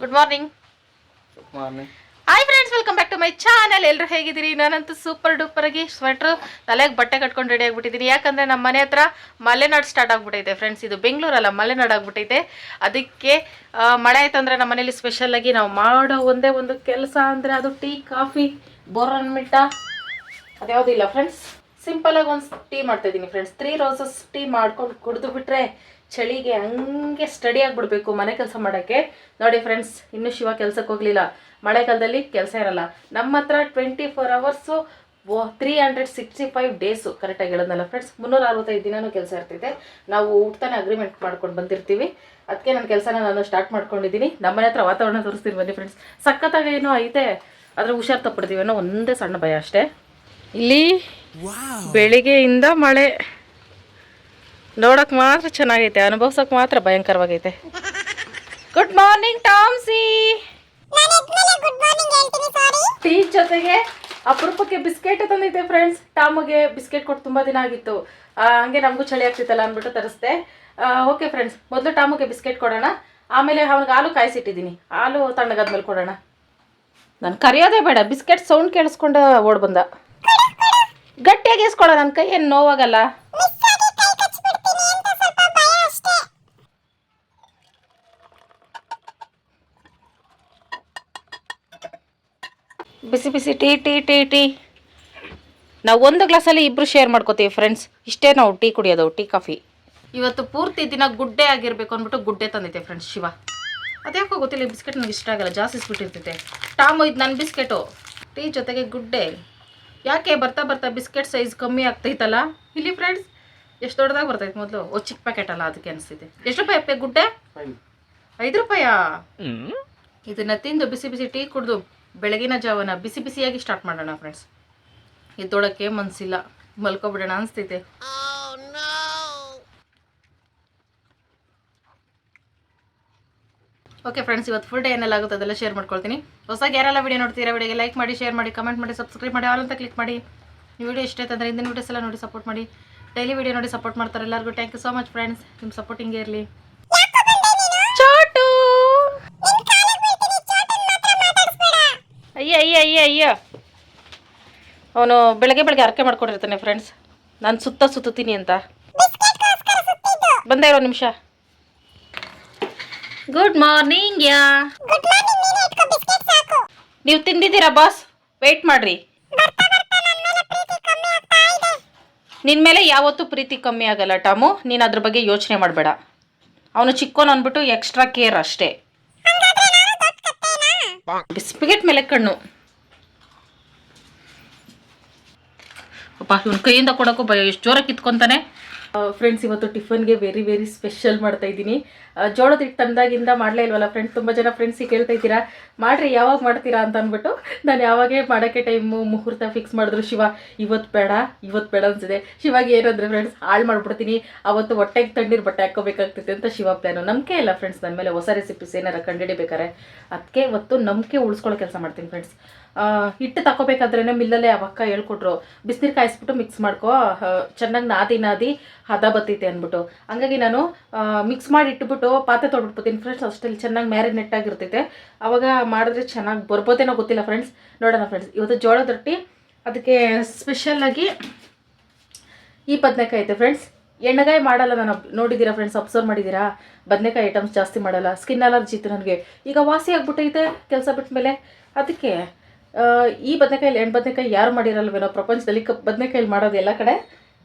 Good morning morning hi friends welcome back to my channel ಎಲ್ಲರೂ ಹೇಗಿದ್ದೀರಿ? ನಾನಂತೂ super duper ಆಗಿ ಸ್ವೆಟ್ರ್ ತಲೆಗೆ ಬಟ್ಟೆ ಕಟ್ಕೊಂಡು ರೆಡಿ ಆಗ್ಬಿಟ್ಟಿದ್ದೀನಿ. ಯಾಕಂದ್ರೆ ನಮ್ಮ ಮನೆ ಹತ್ರ ಮಲೆನಾಡು ಸ್ಟಾರ್ಟ್ ಆಗಿಬಿಟ್ಟೈತೆ ಫ್ರೆಂಡ್ಸ್ ಇದು ಬೆಂಗಳೂರಲ್ಲ ಮಲೆನಾಡು ಆಗಿಬಿಟ್ಟೈತೆ. ಅದಕ್ಕೆ ಮಳೆ ಆಯ್ತು ಅಂದರೆ ನಮ್ಮ ಮನೇಲಿ ಸ್ಪೆಷಲ್ ಆಗಿ ನಾವು ಮಾಡೋ ಒಂದೇ ಒಂದು ಕೆಲಸ ಅಂದರೆ ಅದು ಟೀ ಕಾಫಿ ಬೋರನ್ ಮಿಟ್ಟ ಅದ್ಯಾವುದಿಲ್ಲ ಫ್ರೆಂಡ್ಸ್ ಸಿಂಪಲ್ ಆಗಿ ಒಂದು ಟೀ ಮಾಡ್ತಾ ಇದ್ದೀನಿ ಫ್ರೆಂಡ್ಸ್ ತ್ರೀ ರೋಸಸ್ ಟೀ ಮಾಡ್ಕೊಂಡು ಕುಡಿದು ಬಿಟ್ರೆ ಚಳಿಗೆ ಹಂಗೆ ಸ್ಟಡಿ ಆಗಿಬಿಡ್ಬೇಕು ಮನೆ ಕೆಲಸ ಮಾಡೋಕ್ಕೆ. ನೋಡಿ ಫ್ರೆಂಡ್ಸ್ ಇನ್ನೂ ಶಿವ ಕೆಲ್ಸಕ್ಕೆ ಹೋಗಲಿಲ್ಲ. ಮಳೆಗಾಲದಲ್ಲಿ ಕೆಲಸ ಇರಲ್ಲ. ನಮ್ಮ ಹತ್ರ twenty four hours three hundred sixty five days ಕರೆಕ್ಟಾಗಿ ಹೇಳೋದಲ್ಲ ಫ್ರೆಂಡ್ಸ್ ಮುನ್ನೂರ ಅರವತ್ತೈದು ದಿನನೂ ಕೆಲಸ ಇರ್ತೈತೆ. ನಾವು ಊಟನೇ ಅಗ್ರಿಮೆಂಟ್ ಮಾಡ್ಕೊಂಡು ಬಂದಿರ್ತೀವಿ. ಅದಕ್ಕೆ ನನ್ನ ಕೆಲಸನ ನಾನು ಸ್ಟಾರ್ಟ್ ಮಾಡ್ಕೊಂಡಿದ್ದೀನಿ. ನಮ್ಮ ಮನೆ ಹತ್ರ ವಾತಾವರಣ ತೋರಿಸ್ತೀನಿ ಬನ್ನಿ ಫ್ರೆಂಡ್ಸ್ ಸಖತ್ತಾಗಿ ಏನೋ ಐತೆ. ಆದರೆ ಹುಷಾರು ತಪ್ಪಿಡ್ತೀವಿ ಅನ್ನೋ ಒಂದೇ ಸಣ್ಣ ಭಯ ಅಷ್ಟೇ. ಇಲ್ಲಿ ಬೆಳಿಗ್ಗೆಯಿಂದ ಮಳೆ. ನೋಡಕ್ ಮಾತ್ರ ಚೆನ್ನಾಗೈತೆ, ಅನುಭವ್ಸಕ್ ಮಾತ್ರ ಭಯಂಕರವಾಗೈತೆ. ಗುಡ್ ಮಾರ್ನಿಂಗ್ ಟಾಮ್ಸಿ ಟೀ ಜೊತೆಗೆ ಅಪರೂಪಕ್ಕೆ ಬಿಸ್ಕೆಟ್ ತಂದಿದ್ದೆ ಫ್ರೆಂಡ್ಸ್ ಟಾಮ್ಗೆ ಬಿಸ್ಕೆಟ್ ಕೊಟ್ಟು ತುಂಬಾ ದಿನ ಆಗಿತ್ತು. ಹಂಗೆ ನಮಗೂ ಚಳಿ ಆಗ್ತಿತ್ತಲ್ಲ ಅಂದ್ಬಿಟ್ಟು ತರಿಸ್ದೆ. ಓಕೆ ಫ್ರೆಂಡ್ಸ್ ಮೊದಲು ಟಾಮ್ಗೆ ಬಿಸ್ಕೆಟ್ ಕೊಡೋಣ. ಆಮೇಲೆ ಅವ್ನಿಗೆ ಹಾಲು ಕಾಯಿಸಿಟ್ಟಿದ್ದೀನಿ. ಹಾಲು ತಣ್ಣಗಾದ್ಮೇಲೆ ಕೊಡೋಣ. ನಾನು ಕರೆಯೋದೇ ಬೇಡ, ಬಿಸ್ಕೆಟ್ ಸೌಂಡ್ ಕೇಳಿಸ್ಕೊಂಡು ಓಡ್ ಬಂದ ಗಟ್ಟಿಯಾಗಿ ಇಸ್ಕೊಳ್ಳೋ ನನ್ನ ಕೈ ಏನು ನೋವಾಗಲ್ಲ. ಬಿಸಿ ಬಿಸಿ ಟೀ ಟೀ ಟೀ ಟೀ. ನಾವು ಒಂದು ಗ್ಲಾಸಲ್ಲಿ ಇಬ್ಬರು ಶೇರ್ ಮಾಡ್ಕೋತೀವಿ ಫ್ರೆಂಡ್ಸ್ ಇಷ್ಟೇ ನಾವು ಟೀ ಕುಡಿಯೋದು ಟೀ ಕಾಫಿ. ಇವತ್ತು ಪೂರ್ತಿ ದಿನ ಗುಡ್ಡೆ ಆಗಿರಬೇಕು ಅಂದ್ಬಿಟ್ಟು ಗುಡ್ಡೆ ತಂದಿದ್ದೆ ಫ್ರೆಂಡ್ಸ್ ಶಿವ. ಅದ್ಯಾಕೋ ಗೊತ್ತಿಲ್ಲ ಈ ಬಿಸ್ಕೆಟ್ ನನಗೆ ಇಷ್ಟ ಆಗಲ್ಲ ಜಾಸ್ತಿ ಇಸ್ಬಿಟ್ಟಿರ್ತೈತೆ. ಟಾಮು ಇದು ನನ್ನ ಬಿಸ್ಕೆಟು. ಟೀ ಜೊತೆಗೆ ಗುಡ್ಡೆ. ಯಾಕೆ ಬರ್ತಾ ಬರ್ತಾ ಬಿಸ್ಕೆಟ್ ಸೈಜ್ ಕಮ್ಮಿ ಆಗ್ತೈತಲ್ಲ? ಇಲ್ಲಿ ಫ್ರೆಂಡ್ಸ್ ಎಷ್ಟು ದೊಡ್ಡದಾಗಿ ಬರ್ತೈತೆ ಮೊದಲು? ಓ ಚಿಕ್ಕ ಪ್ಯಾಕೆಟ್ ಅಲ್ಲ ಅದಕ್ಕೆ ಅನಿಸ್ತೈತೆ ಎಷ್ಟು ರೂಪಾಯಿ ಅಪ್ಪೆ ಗುಡ್ಡೆ? ಐದು ರೂಪಾಯಾ? ಇದನ್ನ ತಿಂದು ಬಿಸಿ ಬಿಸಿ ಟೀ ಕುಡಿದು ಬೆಳಗಿನ ಜಾವನ ಬಿಸಿ ಬಿಸಿಯಾಗಿ ಸ್ಟಾರ್ಟ್ ಮಾಡೋಣ ಫ್ರೆಂಡ್ಸ್ ಎದ್ದೊಳಕ್ಕೆ ಮನ್ಸಿಲ್ಲ, ಮಲ್ಕೋಬಿಡೋಣ ಅನಿಸ್ತೈತೆ ಓಕೆ ಫ್ರೆಂಡ್ಸ್ ಇವತ್ತು ಫುಲ್ ಡೇ ಏನೆಲ್ಲ ಆಗುತ್ತೆ ಅದೆಲ್ಲ ಶೇರ್ ಮಾಡ್ಕೊಳ್ತೀನಿ. ಹೊಸ ಯಾರೆಲ್ಲ ವಿಡಿಯೋ ನೋಡ್ತೀರಾ ವಿಡಿಯೋಗೆ ಲೈಕ್ ಮಾಡಿ ಶೇರ್ ಮಾಡಿ ಕಮೆಂಟ್ ಮಾಡಿ ಸಬ್ಸ್ಕ್ರೈಬ್ ಮಾಡಿ ಆಲ್ ಅಂತ ಕ್ಲಿಕ್ ಮಾಡಿ. ವಿಡಿಯೋ ಇಷ್ಟ ಆಯ್ತಂದ್ರೆ ಹಿಂದಿನ ವಿಡಿಯೋಸ್ ಎಲ್ಲ ನೋಡಿ ಸಪೋರ್ಟ್ ಮಾಡಿ. ಡೈಲಿ ವಿಡಿಯೋ ನೋಡಿ ಸಪೋರ್ಟ್ ಮಾಡ್ತಾರೆ. ಎಲ್ಲರಿಗೂ thank you so much friends ನಿಮ್ಮ ಸಪೋರ್ಟ್ ಹಿಂಗೆ ಇರಲಿ. ಅವನು ಬೆಳಗ್ಗೆ ಬೆಳಗ್ಗೆ ಅರ್ಕೆ ಮಾಡ್ಕೊಂಡಿರ್ತಾನೆ ಫ್ರೆಂಡ್ಸ್ ನಾನು ಸುತ್ತ ಸುತ್ತೀನಿ ಅಂತ. ಬಂದೆ ಇರೋ ನಿಮಿಷ. ಗುಡ್ ಮಾರ್ನಿಂಗ್ ಯಾ. ನೀವು ತಿಂದಿದ್ದೀರಾ ಬಾಸ್ ವೆಯ್ಟ್ ಮಾಡ್ರಿ. ನಿನ್ನ ಮೇಲೆ ಯಾವತ್ತೂ ಪ್ರೀತಿ ಕಮ್ಮಿ ಆಗಲ್ಲ ಟಾಮು. ನೀನು ಅದ್ರ ಬಗ್ಗೆ ಯೋಚನೆ ಮಾಡಬೇಡ. ಅವನು ಚಿಕ್ಕೋನು ಅಂದ್ಬಿಟ್ಟು ಎಕ್ಸ್ಟ್ರಾ ಕೇರ್ ಅಷ್ಟೇ. ಬಿಸ್ಪಿಗೆಟ್ ಮೇಲೆ ಕಣ್ಣು. ಅಪ್ಪ ಇವ್ನ ಕೈಯಿಂದ ಕೊಡೋಕ್ಕೂ ಭಯ, ಎಷ್ಟು ಜೋರ ಕಿತ್ಕೊಂತಾನೆ. ಫ್ರೆಂಡ್ಸ್ ಇವತ್ತು ಟಿಫನ್ಗೆ ವೆರಿ ವೆರಿ ಸ್ಪೆಷಲ್ ಮಾಡ್ತಾ ಇದ್ದೀನಿ. ಜೋಳದ ಹಿಟ್ಟು ತಂದಾಗಿಂದ ಮಾಡಲೇ ಇಲ್ವಲ್ಲ ಫ್ರೆಂಡ್ಸ್ ತುಂಬ ಜನ ಫ್ರೆಂಡ್ಸಿಗೆ ಕೇಳ್ತಾ ಇದ್ದೀರಾ, ಮಾಡ್ರಿ, ಯಾವಾಗ ಮಾಡ್ತೀರಾ ಅಂತ ಅಂದ್ಬಿಟ್ಟು ನಾನು ಯಾವಾಗೇ ಮಾಡೋಕ್ಕೆ ಟೈಮು ಮುಹೂರ್ತ ಫಿಕ್ಸ್ ಮಾಡಿದ್ರು ಶಿವ ಇವತ್ತು ಬೇಡ ಇವತ್ತು ಬೇಡ ಅನ್ಸಿದೆ. ಶಿವಾಗಿ ಏನಂದ್ರೆ ಫ್ರೆಂಡ್ಸ್ ಹಾಳು ಮಾಡಿಬಿಡ್ತೀನಿ, ಅವತ್ತು ಹೊಟ್ಟೆಗೆ ತಣ್ಣೀರು ಬಟ್ಟೆ ಹಾಕೋಬೇಕಾಗ್ತೈತೆ ಅಂತ ಶಿವ ಪ್ಲ್ಯಾನು ನಂಬಿಕೆ ಇಲ್ಲ ಫ್ರೆಂಡ್ಸ್ ನನ್ನ ಮೇಲೆ, ಹೊಸ ರೆಸಿಪೀಸ್ ಏನಾರ ಕಂಡುಹಿಡಿಬೇಕಾರೆ ಅದಕ್ಕೆ ಇವತ್ತು ನಂಬಿಕೆ ಉಳಿಸ್ಕೊಳ್ಳೋ ಕೆಲಸ ಮಾಡ್ತೀನಿ ಫ್ರೆಂಡ್ಸ್ ಹಿಟ್ಟು ತಗೋಬೇಕಾದ್ರೇ ಮಿಲ್ಲಲ್ಲೇ ಅವಕ್ಕ ಹೇಳ್ಕೊಟ್ರು, ಬಿಸಿನೀರು ಕಾಯಿಸ್ಬಿಟ್ಟು ಮಿಕ್ಸ್ ಮಾಡ್ಕೋ ಚೆನ್ನಾಗಿ ನಾದಿ ನಾದಿ, ಹದ ಬತ್ತೈತೆ ಅಂದ್ಬಿಟ್ಟು. ಹಂಗಾಗಿ ನಾನು ಮಿಕ್ಸ್ ಮಾಡಿ ಇಟ್ಬಿಟ್ಟು ಪಾತ್ರೆ ತೊಡ್ಬಿಡ್ತೀನಿ ಫ್ರೆಂಡ್ಸ್ ಅಷ್ಟಲ್ಲಿ ಚೆನ್ನಾಗಿ ಮ್ಯಾರಿನೇಟ್ ಆಗಿರ್ತೈತೆ. ಅವಾಗ ಮಾಡಿದ್ರೆ ಚೆನ್ನಾಗಿ ಬರ್ಬೋದೇನೋ ಗೊತ್ತಿಲ್ಲ ಫ್ರೆಂಡ್ಸ್ ನೋಡೋಣ ಫ್ರೆಂಡ್ಸ್ ಇವತ್ತು ಜೋಳದ ರೊಟ್ಟಿ, ಅದಕ್ಕೆ ಸ್ಪೆಷಲ್ಲಾಗಿ ಈ ಬದನೆಕಾಯಿ ಐತೆ ಫ್ರೆಂಡ್ಸ್ ಎಣ್ಣೆಗಾಯಿ ಮಾಡಲ್ಲ ನಾನು, ನೋಡಿದ್ದೀರಾ ಫ್ರೆಂಡ್ಸ್ ಅಬ್ಸರ್ವ್ ಮಾಡಿದ್ದೀರಾ? ಬದನೆಕಾಯಿ ಐಟಮ್ಸ್ ಜಾಸ್ತಿ ಮಾಡಲ್ಲ ಸ್ಕಿನ್ ಅಲರ್ಜಿ ಇತ್ತು ನನಗೆ. ಈಗ ವಾಸಿ ಆಗಿಬಿಟ್ಟೈತೆ, ಕೆಲಸ ಬಿಟ್ಟ ಮೇಲೆ ಅದಕ್ಕೆ ಈ ಬದನೆಕಾಯಿ ಎಣ್ಣೆ ಬದನೆಕಾಯಿ ಯಾರು ಮಾಡಿರಲ್ವೇನೋ ಪ್ರಪಂಚದಲ್ಲಿ ಕ ಬದನೆಕಾಯಲ್ಲಿ ಮಾಡೋದು ಎಲ್ಲ ಕಡೆ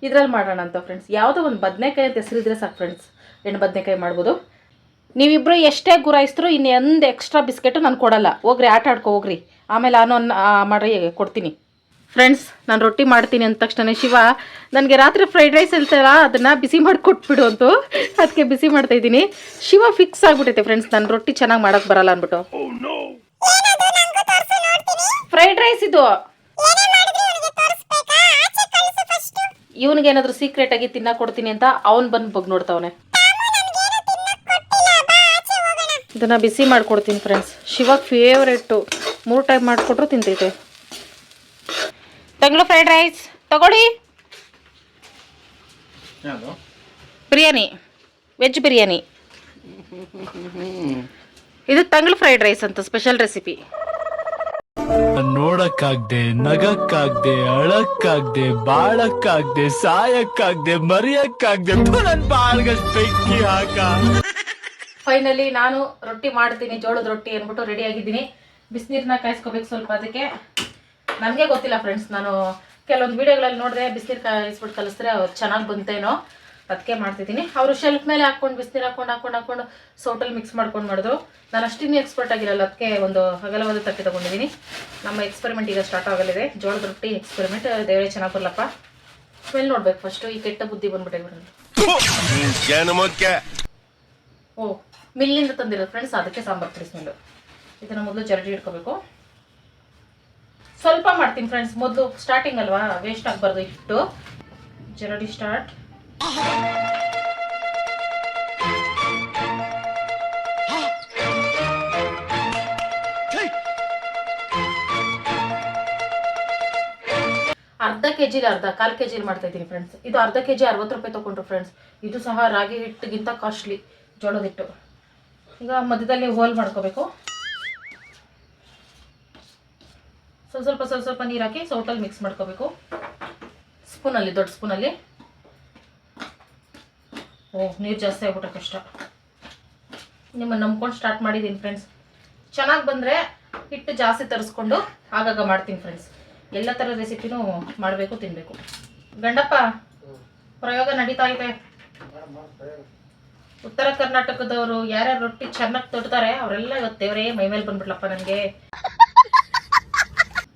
ಇದ್ರಲ್ಲಿ ಮಾಡೋಣ ಅಂತ ಫ್ರೆಂಡ್ಸ್ ಯಾವುದೋ ಒಂದು ಬದನೆಕಾಯಿ ಅಂತ ಹೆಸರಿದ್ರೆ ಸಾಕು ಫ್ರೆಂಡ್ಸ್ ಎಣ್ಣೆ ಬದನೆಕಾಯಿ ಮಾಡ್ಬೋದು. ನೀವಿಬ್ಬರು ಎಷ್ಟೇ ಗುರಾಯಿಸಿದ್ರು ಇನ್ನು ಒಂದು ಎಕ್ಸ್ಟ್ರಾ ಬಿಸ್ಕೆಟು ನಾನು ಕೊಡಲ್ಲ. ಹೋಗ್ರಿ ಆಟ ಆಡ್ಕೊ ಹೋಗ್ರಿ. ಆಮೇಲೆ ನಾನು ಮಾಡ್ರಿ ಕೊಡ್ತೀನಿ. ಫ್ರೆಂಡ್ಸ್ ನಾನು ರೊಟ್ಟಿ ಮಾಡ್ತೀನಿ ಅಂದ ತಕ್ಷಣ ಶಿವ ನನಗೆ ರಾತ್ರಿ ಫ್ರೈಡ್ ರೈಸ್ ಇರ್ತಲ್ಲ ಅದನ್ನು ಬಿಸಿ ಮಾಡಿ ಕೊಟ್ಬಿಡು ಅಂತು. ಅದಕ್ಕೆ ಬಿಸಿ ಮಾಡ್ತಾ ಇದ್ದೀನಿ. ಶಿವ ಫಿಕ್ಸ್ ಆಗಿಬಿಟ್ಟೈತೆ ಫ್ರೆಂಡ್ಸ್ ನಾನು ರೊಟ್ಟಿ ಚೆನ್ನಾಗಿ ಮಾಡೋಕ್ಕೆ ಬರಲ್ಲ ಅಂದ್ಬಿಟ್ಟು. ಫ್ರೈಡ್ ರೈಸ್ ಇದು. ಇವನಿಗೆ ಏನಾದ್ರು ಸೀಕ್ರೆಟ್ ಆಗಿ ತಿನ್ನ ಕೊಡ್ತೀನಿ ಅಂತ ಅವನ್ ಬಂದು ಬಗ್ ನೋಡ್ತಾವನೆ. ಇದನ್ನ ಬಿಸಿ ಮಾಡ್ಕೊಡ್ತೀನಿ ಫ್ರೆಂಡ್ಸ್ ಶಿವ ಫೇವ್ರೇಟ್ ಮೂರು ಟೈಮ್ ಮಾಡಿಕೊಟ್ರು ತಿಂತೈತೆ. ತಂಗ್ಳು ಫ್ರೈಡ್ ರೈಸ್ ತಗೊಳ್ಳಿ. ಬಿರಿಯಾನಿ. ವೆಜ್ ಬಿರಿಯಾನಿ. ಇದು ತಂಗ್ಳು ಫ್ರೈಡ್ ರೈಸ್ ಅಂತ ಸ್ಪೆಷಲ್ ರೆಸಿಪಿ ನೋಡಕ್ಕಾಗ್ದೆ, ನಗಕ್ಕಾಗ್ದೆ, ಅಳಕ್ಕಾಗ್ದೆ, ಬಾಳಕ್ಕಾಗ್ದೆ, ಸಾಯಕ್ಕಾಗ್ದೆ, ಮರಿಯಕ್ಕಾಗ್ದೆ ನನ್ ಬಾಳ್ಗಷ್ಟ್ ಬೆಂಕಿ ಹಾಕ. ಫೈನಲಿ ನಾನು ರೊಟ್ಟಿ ಮಾಡ್ತೀನಿ, ಜೋಳದ ರೊಟ್ಟಿ ಅಂದ್ಬಿಟ್ಟು ರೆಡಿ ಆಗಿದ್ದೀನಿ. ಬಿಸಿನೀರನ್ನ ಕಾಯಿಸ್ಕೋಬೇಕು ಸ್ವಲ್ಪ ಅದಕ್ಕೆ. ನನಗೆ ಗೊತ್ತಿಲ್ಲ ಫ್ರೆಂಡ್ಸ್ ನಾನು ಕೆಲವೊಂದು ವಿಡಿಯೋಗಳಲ್ಲಿ ನೋಡಿದೆ ಬಿಸಿನೀರು ಕಾಯಿಸ್ಬಿಟ್ಟು ಅವ್ರು ಚೆನ್ನಾಗಿ ಬಂತೇನೋ. ಅದಕ್ಕೆ ಮಾಡ್ತಿದ್ದೀನಿ. ಅವರು ಶೆಲ್ಫ್ ಮೇಲೆ ಹಾಕೊಂಡು ಬಿಸಿನೀರು ಹಾಕೊಂಡು ಹಾಕೊಂಡು ಹಾಕೊಂಡು ಸೌಟಲ್ಲಿ ಮಿಕ್ಸ್ ಮಾಡ್ಕೊಂಡು ಮಾಡಿದ್ರು. ನಾನು ಅಷ್ಟಿನ್ನೂ ಎಕ್ಸ್ಪರ್ಟ್ ಆಗಿರಲ್ಲ, ಅದಕ್ಕೆ ಒಂದು ಹಗಲವಾದ ತಟ್ಟೆ ತೊಗೊಂಡಿದ್ದೀನಿ. ನಮ್ಮ ಎಕ್ಸ್ಪೆರಿಮೆಂಟ್ ಈಗ ಸ್ಟಾರ್ಟ್ ಆಗಲಿದೆ. ಜೋಳದ ರೊಟ್ಟಿ ಎಕ್ಸ್ಪೆರಿಮೆಂಟ್ ದೇವರೇ ಚೆನ್ನಾಗಿ ಬರಲಪ್ಪ ಸ್ಮೆಲ್ ನೋಡ್ಬೇಕು ಫಸ್ಟು ಈ ಕೆಟ್ಟ ಬುದ್ಧಿ ಬಂದ್ಬಿಟ್ಟೆ ಓ, ಮಿಲ್ಲಿಂದ ತಂದಿರೋದು ಫ್ರೆಂಡ್ಸ್ ಅದಕ್ಕೆ ಸಾಂಬಾರು ಪುಡಿ ಸ್ಮೆಲ್ಲು ಇದನ್ನು ಮೊದಲು ಜರಡಿ ಇಟ್ಕೋಬೇಕು. ಸ್ವಲ್ಪ ಮಾಡ್ತೀನಿ ಫ್ರೆಂಡ್ಸ್ ಮೊದಲು ಸ್ಟಾರ್ಟಿಂಗ್ ಅಲ್ವಾ? ವೇಸ್ಟ್ ಆಗಬಾರ್ದು ಇಟ್ಟು ಜರಡಿ ಸ್ಟಾರ್ಟ್ ಅರ್ಧ ಕೆ ಜಿಲಿ ಅರ್ಧ ಕಾಲು ಕೆ ಜಿಲಿ ಮಾಡ್ತಾ ಇದ್ದೀನಿ ಫ್ರೆಂಡ್ಸ್ ಇದು ಅರ್ಧ ಕೆ ಜಿ ಅರವತ್ತು ರೂಪಾಯಿ ತಗೊಂಡ್ರು ಫ್ರೆಂಡ್ಸ್ ಇದು ಸಹ ರಾಗಿ ಹಿಟ್ಟಿಗಿಂತ ಕಾಸ್ಟ್ಲಿ ಜೋಳದ ಹಿಟ್ಟು. ಈಗ ಮಧ್ಯದಲ್ಲಿ ಹೋಲ್ ಮಾಡ್ಕೋಬೇಕು. ಸ್ವಲ್ಪ ಸ್ವಲ್ಪ ಸ್ವಲ್ಪ ಸ್ವಲ್ಪ ನೀರು ಹಾಕಿ ಸೌಟಲ್ಲಿ ಮಿಕ್ಸ್ ಮಾಡ್ಕೋಬೇಕು. ಸ್ಪೂನಲ್ಲಿ ದೊಡ್ಡ ಸ್ಪೂನಲ್ಲಿ ಓ, ನೀರು ಜಾಸ್ತಿ ಆಗ್ಬಿಟ್ಟ ಕಷ್ಟ. ನಿಮ್ಮನ್ನು ನಂಬ್ಕೊಂಡು ಸ್ಟಾರ್ಟ್ ಮಾಡಿದ್ದೀನಿ ಫ್ರೆಂಡ್ಸ್ ಚೆನ್ನಾಗಿ ಬಂದರೆ ಹಿಟ್ಟು ಜಾಸ್ತಿ ತರಿಸ್ಕೊಂಡು ಆಗಾಗ ಮಾಡ್ತೀನಿ ಫ್ರೆಂಡ್ಸ್ ಎಲ್ಲ ಥರ ರೆಸಿಪಿನೂ ಮಾಡಬೇಕು ತಿನ್ನಬೇಕು ಗಂಡಪ್ಪ, ಪ್ರಯೋಗ ನಡೀತಾ ಇದೆ. ಉತ್ತರ ಕರ್ನಾಟಕದವರು ಯಾರ್ಯಾರು ರೊಟ್ಟಿ ಚೆನ್ನಾಗಿ ತೊಡ್ತಾರೆ ಅವರೆಲ್ಲ ಇವತ್ತು ದೇವರೇ ಮೈ ಮೇಲೆ ಬಂದ್ಬಿಟ್ಲಪ್ಪ ನನಗೆ.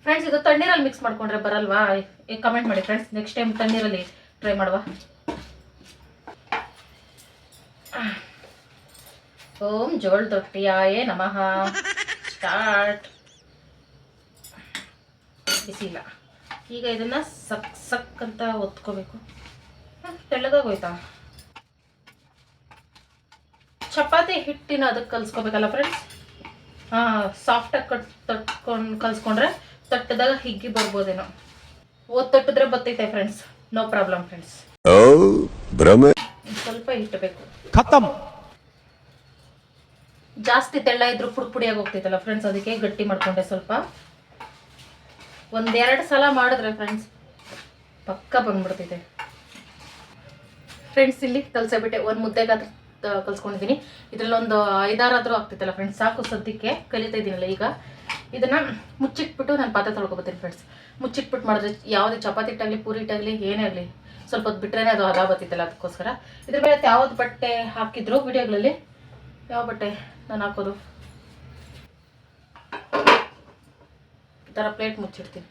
ಫ್ರೆಂಡ್ಸ್ ಇದು ತಣ್ಣೀರಲ್ಲಿ ಮಿಕ್ಸ್ ಮಾಡ್ಕೊಂಡ್ರೆ ಬರಲ್ವಾ? ಕಮೆಂಟ್ ಮಾಡಿ ಫ್ರೆಂಡ್ಸ್ ನೆಕ್ಸ್ಟ್ ಟೈಮ್ ತಣ್ಣೀರಲ್ಲಿ ಟ್ರೈ ಮಾಡುವ. ಓಂ ಜೋಳ ರೊಟ್ಟಿಯಾಯೇ ನಮಃ. ಸ್ಟಾರ್ಟ್. ಬಿಸಿಲ್ಲ ಈಗ ಇದನ್ನ ಸಕ್ ಸಕ್ ಅಂತ ಒತ್ಕೋಬೇಕು. ಹ, ತೆಳ್ಳಗಾಗೋಯ್ತಾ? ಚಪಾತಿ ಹಿಟ್ಟಿನ ಅದಕ್ಕೆ ಕಲ್ಸ್ಕೊಬೇಕಲ್ಲ ಫ್ರೆಂಡ್ಸ್ ಹಾಂ ಸಾಫ್ಟಾಗಿ ಕಟ್ ತಟ್ಕೊಂಡು ಕಲ್ಸ್ಕೊಂಡ್ರೆ ತಟ್ಟದಾಗ ಹಿಗ್ಗಿ ಬರ್ಬೋದೇನೋ. ಓದ್ ತಟ್ಟಿದ್ರೆ ಬತ್ತೈತೆ ಫ್ರೆಂಡ್ಸ್ ನೋ ಪ್ರಾಬ್ಲಮ್ ಫ್ರೆಂಡ್ಸ್ ಸ್ವಲ್ಪ ಇಟ್ಟಬೇಕು ಬೇಕು ಖತಮ್. ಜಾಸ್ತಿ ತೆಳ್ಳ ಇದ್ರು ಪುಡಿ ಪುಡಿಯಾಗಿ ಹೋಗ್ತೈತಲ್ಲ ಫ್ರೆಂಡ್ಸ್ ಅದಕ್ಕೆ ಗಟ್ಟಿ ಮಾಡ್ಕೊಂಡೆ ಸ್ವಲ್ಪ. ಒಂದೆರಡು ಸಲ ಮಾಡಿದ್ರೆ ಫ್ರೆಂಡ್ಸ್ ಪಕ್ಕ ಬಂದ್ಬಿಡ್ತೈತೆ. ಫ್ರೆಂಡ್ಸ್ ಇಲ್ಲಿ ಕಲ್ಸಬಿಟ್ಟೆ ಒಂದು ಮುದ್ದೆಗಾದ್ರೆ ಕಲ್ಸ್ಕೊಂಡಿದ್ದೀನಿ ಇದ್ರಲ್ಲಿ ಒಂದು ಐದಾರಾದ್ರೂ ಆಗ್ತೈತಲ್ಲ ಫ್ರೆಂಡ್ಸ್ ಸಾಕು ಸದ್ಯಕ್ಕೆ, ಕಲಿತಾ ಇದ್ದೀನಲ್ಲ ಈಗ. ಇದನ್ನ ಮುಚ್ಚಿಟ್ಬಿಟ್ಟು ನಾನು ಪಾತ್ರೆ ತೊಳ್ಕೊಬತ್ತೀನಿ ಫ್ರೆಂಡ್ಸ್ ಮುಚ್ಚಿಟ್ಬಿಟ್ಟು ಮಾಡಿದ್ರೆ ಯಾವುದೇ ಚಪಾತಿ ಹಿಟ್ಟಾಗಲಿ ಪೂರಿ ಹಿಟ್ಟಾಗಲಿ ಏನೇ ಆಗಲಿ, ಸ್ವಲ್ಪ ಹೊತ್ತು ಬಿಟ್ರೇನೆ ಅದು ಹದ ಬತ್ತಿತ್ತಲ್ಲ ಅದಕ್ಕೋಸ್ಕರ. ಇದ್ರ ಮೇಲೆ ಯಾವ್ದು ಬಟ್ಟೆ ಹಾಕಿದ್ರು ವಿಡಿಯೋಗಳಲ್ಲಿ ಯಾವ ಬಟ್ಟೆ ನಾನು ಹಾಕೋದು? ಈ ಥರ ಪ್ಲೇಟ್ ಮುಚ್ಚಿಡ್ತೀನಿ.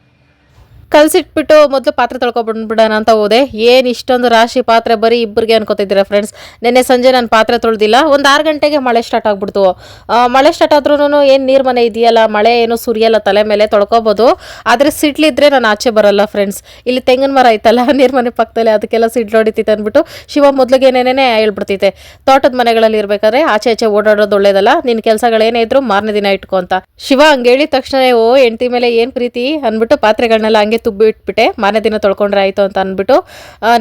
ಕಲ್ಸಿಟ್ಬಿಟ್ಟು ಮೊದಲು ಪಾತ್ರೆ ತೊಳ್ಕೊಬಿಡ್ಬಿಡೋಣ ಅಂತ ಹೋದೆ. ಏನು ಇಷ್ಟೊಂದು ರಾಶಿ ಪಾತ್ರೆ ಬರೀ ಇಬ್ಬರಿಗೆ ಅನ್ಕೋತಿದ್ದೀರಾ ಫ್ರೆಂಡ್ಸ್ ನಿನ್ನೆ ಸಂಜೆ ನಾನು ಪಾತ್ರೆ ತೊಳೆದಿಲ್ಲ. ಒಂದು ಆರು ಗಂಟೆಗೆ ಮಳೆ ಸ್ಟಾರ್ಟ್ ಆಗ್ಬಿಡ್ತು. ಮಳೆ ಸ್ಟಾರ್ಟ್ ಆದ್ರೂ ಏನು ನೀರು ಮನೆ ಇದೆಯಲ್ಲ, ಮಳೆ ಏನು ಸುರಿಯಲ್ಲ, ತಲೆ ಮೇಲೆ ತೊಳ್ಕೊಬೋದು. ಆದರೆ ಸಿಡ್ಲಿದ್ರೆ ನಾನು ಆಚೆ ಬರಲ್ಲ ಫ್ರೆಂಡ್ಸ್ ಇಲ್ಲಿ ತೆಂಗಿನ ಮರ ಐತಲ್ಲ, ನೀರು ಮನೆ ಪಕ್ಕದಲ್ಲಿ ಅದಕ್ಕೆಲ್ಲ ಸಿಡ್ಲು ಹೊಡಿತೈತೆ ಅಂದ್ಬಿಟ್ಟು ಶಿವ ಮೊದ್ಲಿಗೆ ಏನೇನೇ ಹೇಳ್ಬಿಡ್ತೈತೆ. ತೋಟದ ಮನೆಗಳಲ್ಲಿ ಇರ್ಬೇಕಾದ್ರೆ ಆಚೆ ಆಚೆ ಓಡಾಡೋದು ಒಳ್ಳೇದಲ್ಲ ನಿನ್ನ ಕೆಲಸಗಳೇನೇ ಇದ್ರು ಮಾರನೇ ದಿನ ಇಟ್ಕೊ ಅಂತ. ಶಿವ ಹಂಗೆ ಹೇಳಿದ ತಕ್ಷಣ ಓ, ಹೆಂಡತಿ ಮೇಲೆ ಏನು ಪ್ರೀತಿ ಅಂದ್ಬಿಟ್ಟು ಪಾತ್ರೆಗಳನ್ನೆಲ್ಲ ಹಂಗೆ ತುಂಬಿ ಇಟ್ಬಿಟ್ಟೆ ಮನೆ ದಿನ ತೊಳ್ಕೊಂಡ್ರೆ ಆಯಿತು ಅಂತ ಅಂದ್ಬಿಟ್ಟು.